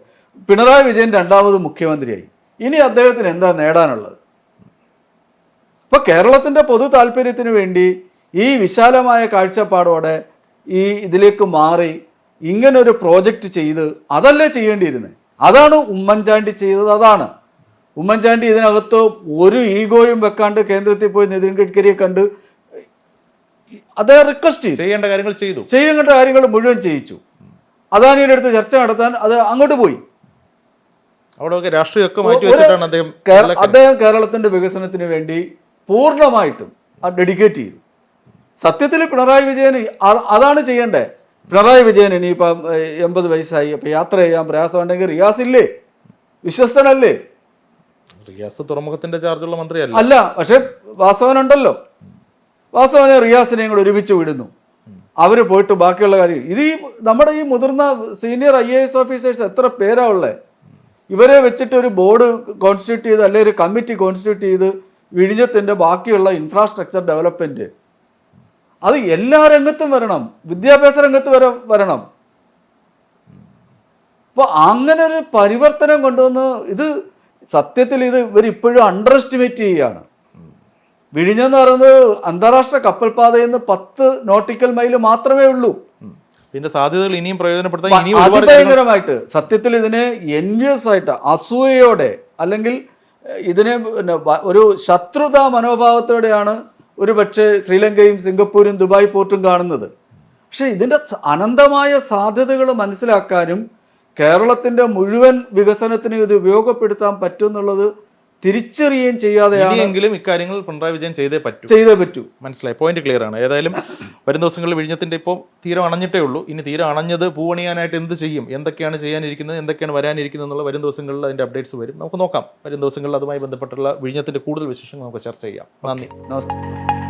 Speaker 1: പിണറായി വിജയൻ രണ്ടാമത് മുഖ്യമന്ത്രിയായി. ഇനി അദ്ദേഹത്തിന് എന്താ നേടാനുള്ളത്? ഇപ്പൊ കേരളത്തിന്റെ പൊതു താല്പര്യത്തിന് വേണ്ടി ഈ വിശാലമായ കാഴ്ചപ്പാടോടെ ഈ ഇതിലേക്ക് മാറി ഇങ്ങനെ ഒരു പ്രോജക്റ്റ് ചെയ്ത് അതല്ലേ ചെയ്യേണ്ടിയിരുന്നത് അതാണ് ഉമ്മൻചാണ്ടി ചെയ്തത് അതാണ്. ഉമ്മൻചാണ്ടി ഇതിനകത്ത് ഒരു ഈഗോയും വെക്കാണ്ട് കേന്ദ്രത്തിൽ പോയി നിതിൻ ഗഡ്കരിയെ കണ്ട് അദ്ദേഹം റിക്വസ്റ്റ് ചെയ്തു.
Speaker 2: ചെയ്യേണ്ട കാര്യങ്ങൾ ചെയ്തു.
Speaker 1: ചെയ്യേണ്ട കാര്യങ്ങൾ മുഴുവൻ ചെയ്യിച്ചു. അദാനിയുടെ അടുത്ത് ചർച്ച നടത്താൻ അത് അങ്ങോട്ട് പോയി.
Speaker 2: അവിടെയൊക്കെ രാഷ്ട്രീയമൊക്കെ മാറ്റി വെച്ചിട്ടാണ് അദ്ദേഹം
Speaker 1: അദ്ദേഹം കേരളത്തിന്റെ വികസനത്തിന് വേണ്ടി പൂർണമായിട്ടും ഡെഡിക്കേറ്റ് ചെയ്തു. സത്യത്തിൽ പിണറായി വിജയൻ അതാണ് ചെയ്യേണ്ടത്. പിണറായി വിജയൻ ഇനിയിപ്പം എൺപത് വയസ്സായി അപ്പൊ യാത്ര ചെയ്യാൻ പ്രയാസമുണ്ടെങ്കിൽ റിയാസ് ഇല്ലേ? വിശ്വസ്തനല്ലേ?
Speaker 2: റിയാസ് തുറമുഖത്തിന്റെ ചാർജുള്ള മന്ത്രിയല്ല.
Speaker 1: അല്ല പക്ഷെ വാസവനുണ്ടല്ലോ. വാസവനെ റിയാസിനെയും കൂടെ ഒരുമിച്ച് വിടുന്നു. അവർ പോയിട്ട് ബാക്കിയുള്ള കാര്യം. ഇത് ഈ നമ്മുടെ ഈ മുതിർന്ന senior I A S officers എത്ര പേരാ ഉള്ളത് ഇവരെ വെച്ചിട്ട് ഒരു ബോർഡ് കോൺസ്റ്റിറ്റ്യൂട്ട് ചെയ്ത് അല്ലെങ്കിൽ ഒരു കമ്മിറ്റി കോൺസ്റ്റിറ്റ്യൂട്ട് ചെയ്ത് വിഴിഞ്ഞത്തിന്റെ ബാക്കിയുള്ള ഇൻഫ്രാസ്ട്രക്ചർ ഡെവലപ്മെന്റ് അത് എല്ലാ രംഗത്തും വരണം. വിദ്യാഭ്യാസ രംഗത്ത് വരെ വരണം. അപ്പോൾ അങ്ങനെ ഒരു പരിവർത്തനം കൊണ്ടുവന്ന് ഇത് സത്യത്തിൽ ഇത് ഇവർ ഇപ്പോഴും അണ്ടർ എസ്റ്റിമേറ്റ് ചെയ്യുകയാണ്. വിഴിഞ്ഞെന്ന് പറയുന്നത് അന്താരാഷ്ട്ര കപ്പൽപാതയിൽ നിന്ന് പത്ത് നോട്ടിക്കൽ മൈൽ മാത്രമേ ഉള്ളൂ.
Speaker 2: പിന്നെ ഇതിന്റെ സാധ്യതകൾ ഇനിയും പ്രയോജനപ്പെടുത്താൻ ഇനിയും
Speaker 1: അതിഭയങ്കരമായിട്ട് സത്യത്തിൽ ഇതിനെ എൻവിയസ് ആയിട്ട് അസൂയയോടെ അല്ലെങ്കിൽ ഇതിനെ പിന്നെ ഒരു ശത്രുതാ മനോഭാവത്തോടെയാണ് ഒരു പക്ഷേ ശ്രീലങ്കയും സിംഗപ്പൂരും ദുബായ് പോർട്ടും കാണുന്നത്. പക്ഷെ ഇതിന്റെ അനന്തമായ സാധ്യതകൾ മനസ്സിലാക്കാനും കേരളത്തിന്റെ മുഴുവൻ വികസനത്തിനും ഇത് ഉപയോഗപ്പെടുത്താൻ പറ്റും എന്നുള്ളത് തിരിച്ചറിയുകയും ചെയ്യാതെയാണ്
Speaker 2: ഇനിയെങ്കിലും ഇക്കാര്യങ്ങൾ പിണറായി വിജയൻ ചെയ്തേ പറ്റൂ.
Speaker 1: ചെയ്തേ പറ്റൂ.
Speaker 2: മനസ്സിലായി? പോയിന്റ് ക്ലിയർ ആണ്. ഏതായാലും വരും ദിവസങ്ങളിൽ വിഴിഞ്ഞത്തിന്റെ ഇപ്പോൾ തീരം അണഞ്ഞിട്ടേ ഉള്ളൂ. ഇനി തീരം അണഞ്ഞത് പൂവണിയാനായിട്ട് എന്ത് ചെയ്യും? എന്തൊക്കെയാണ് ചെയ്യാനിരിക്കുന്നത്? എന്തൊക്കെയാണ് വരാനിരിക്കുന്നത് എന്നുള്ള വരും ദിവസങ്ങളിൽ അതിന്റെ അപ്ഡേറ്റ്സ് വരും. നമുക്ക് നോക്കാം. വരും ദിവസങ്ങളിൽ അതുമായി ബന്ധപ്പെട്ടുള്ള വിഴിഞ്ഞത്തിന്റെ കൂടുതൽ വിശേഷങ്ങൾ നമുക്ക് ചർച്ച ചെയ്യാം. നന്ദി.
Speaker 1: നമസ്തേ.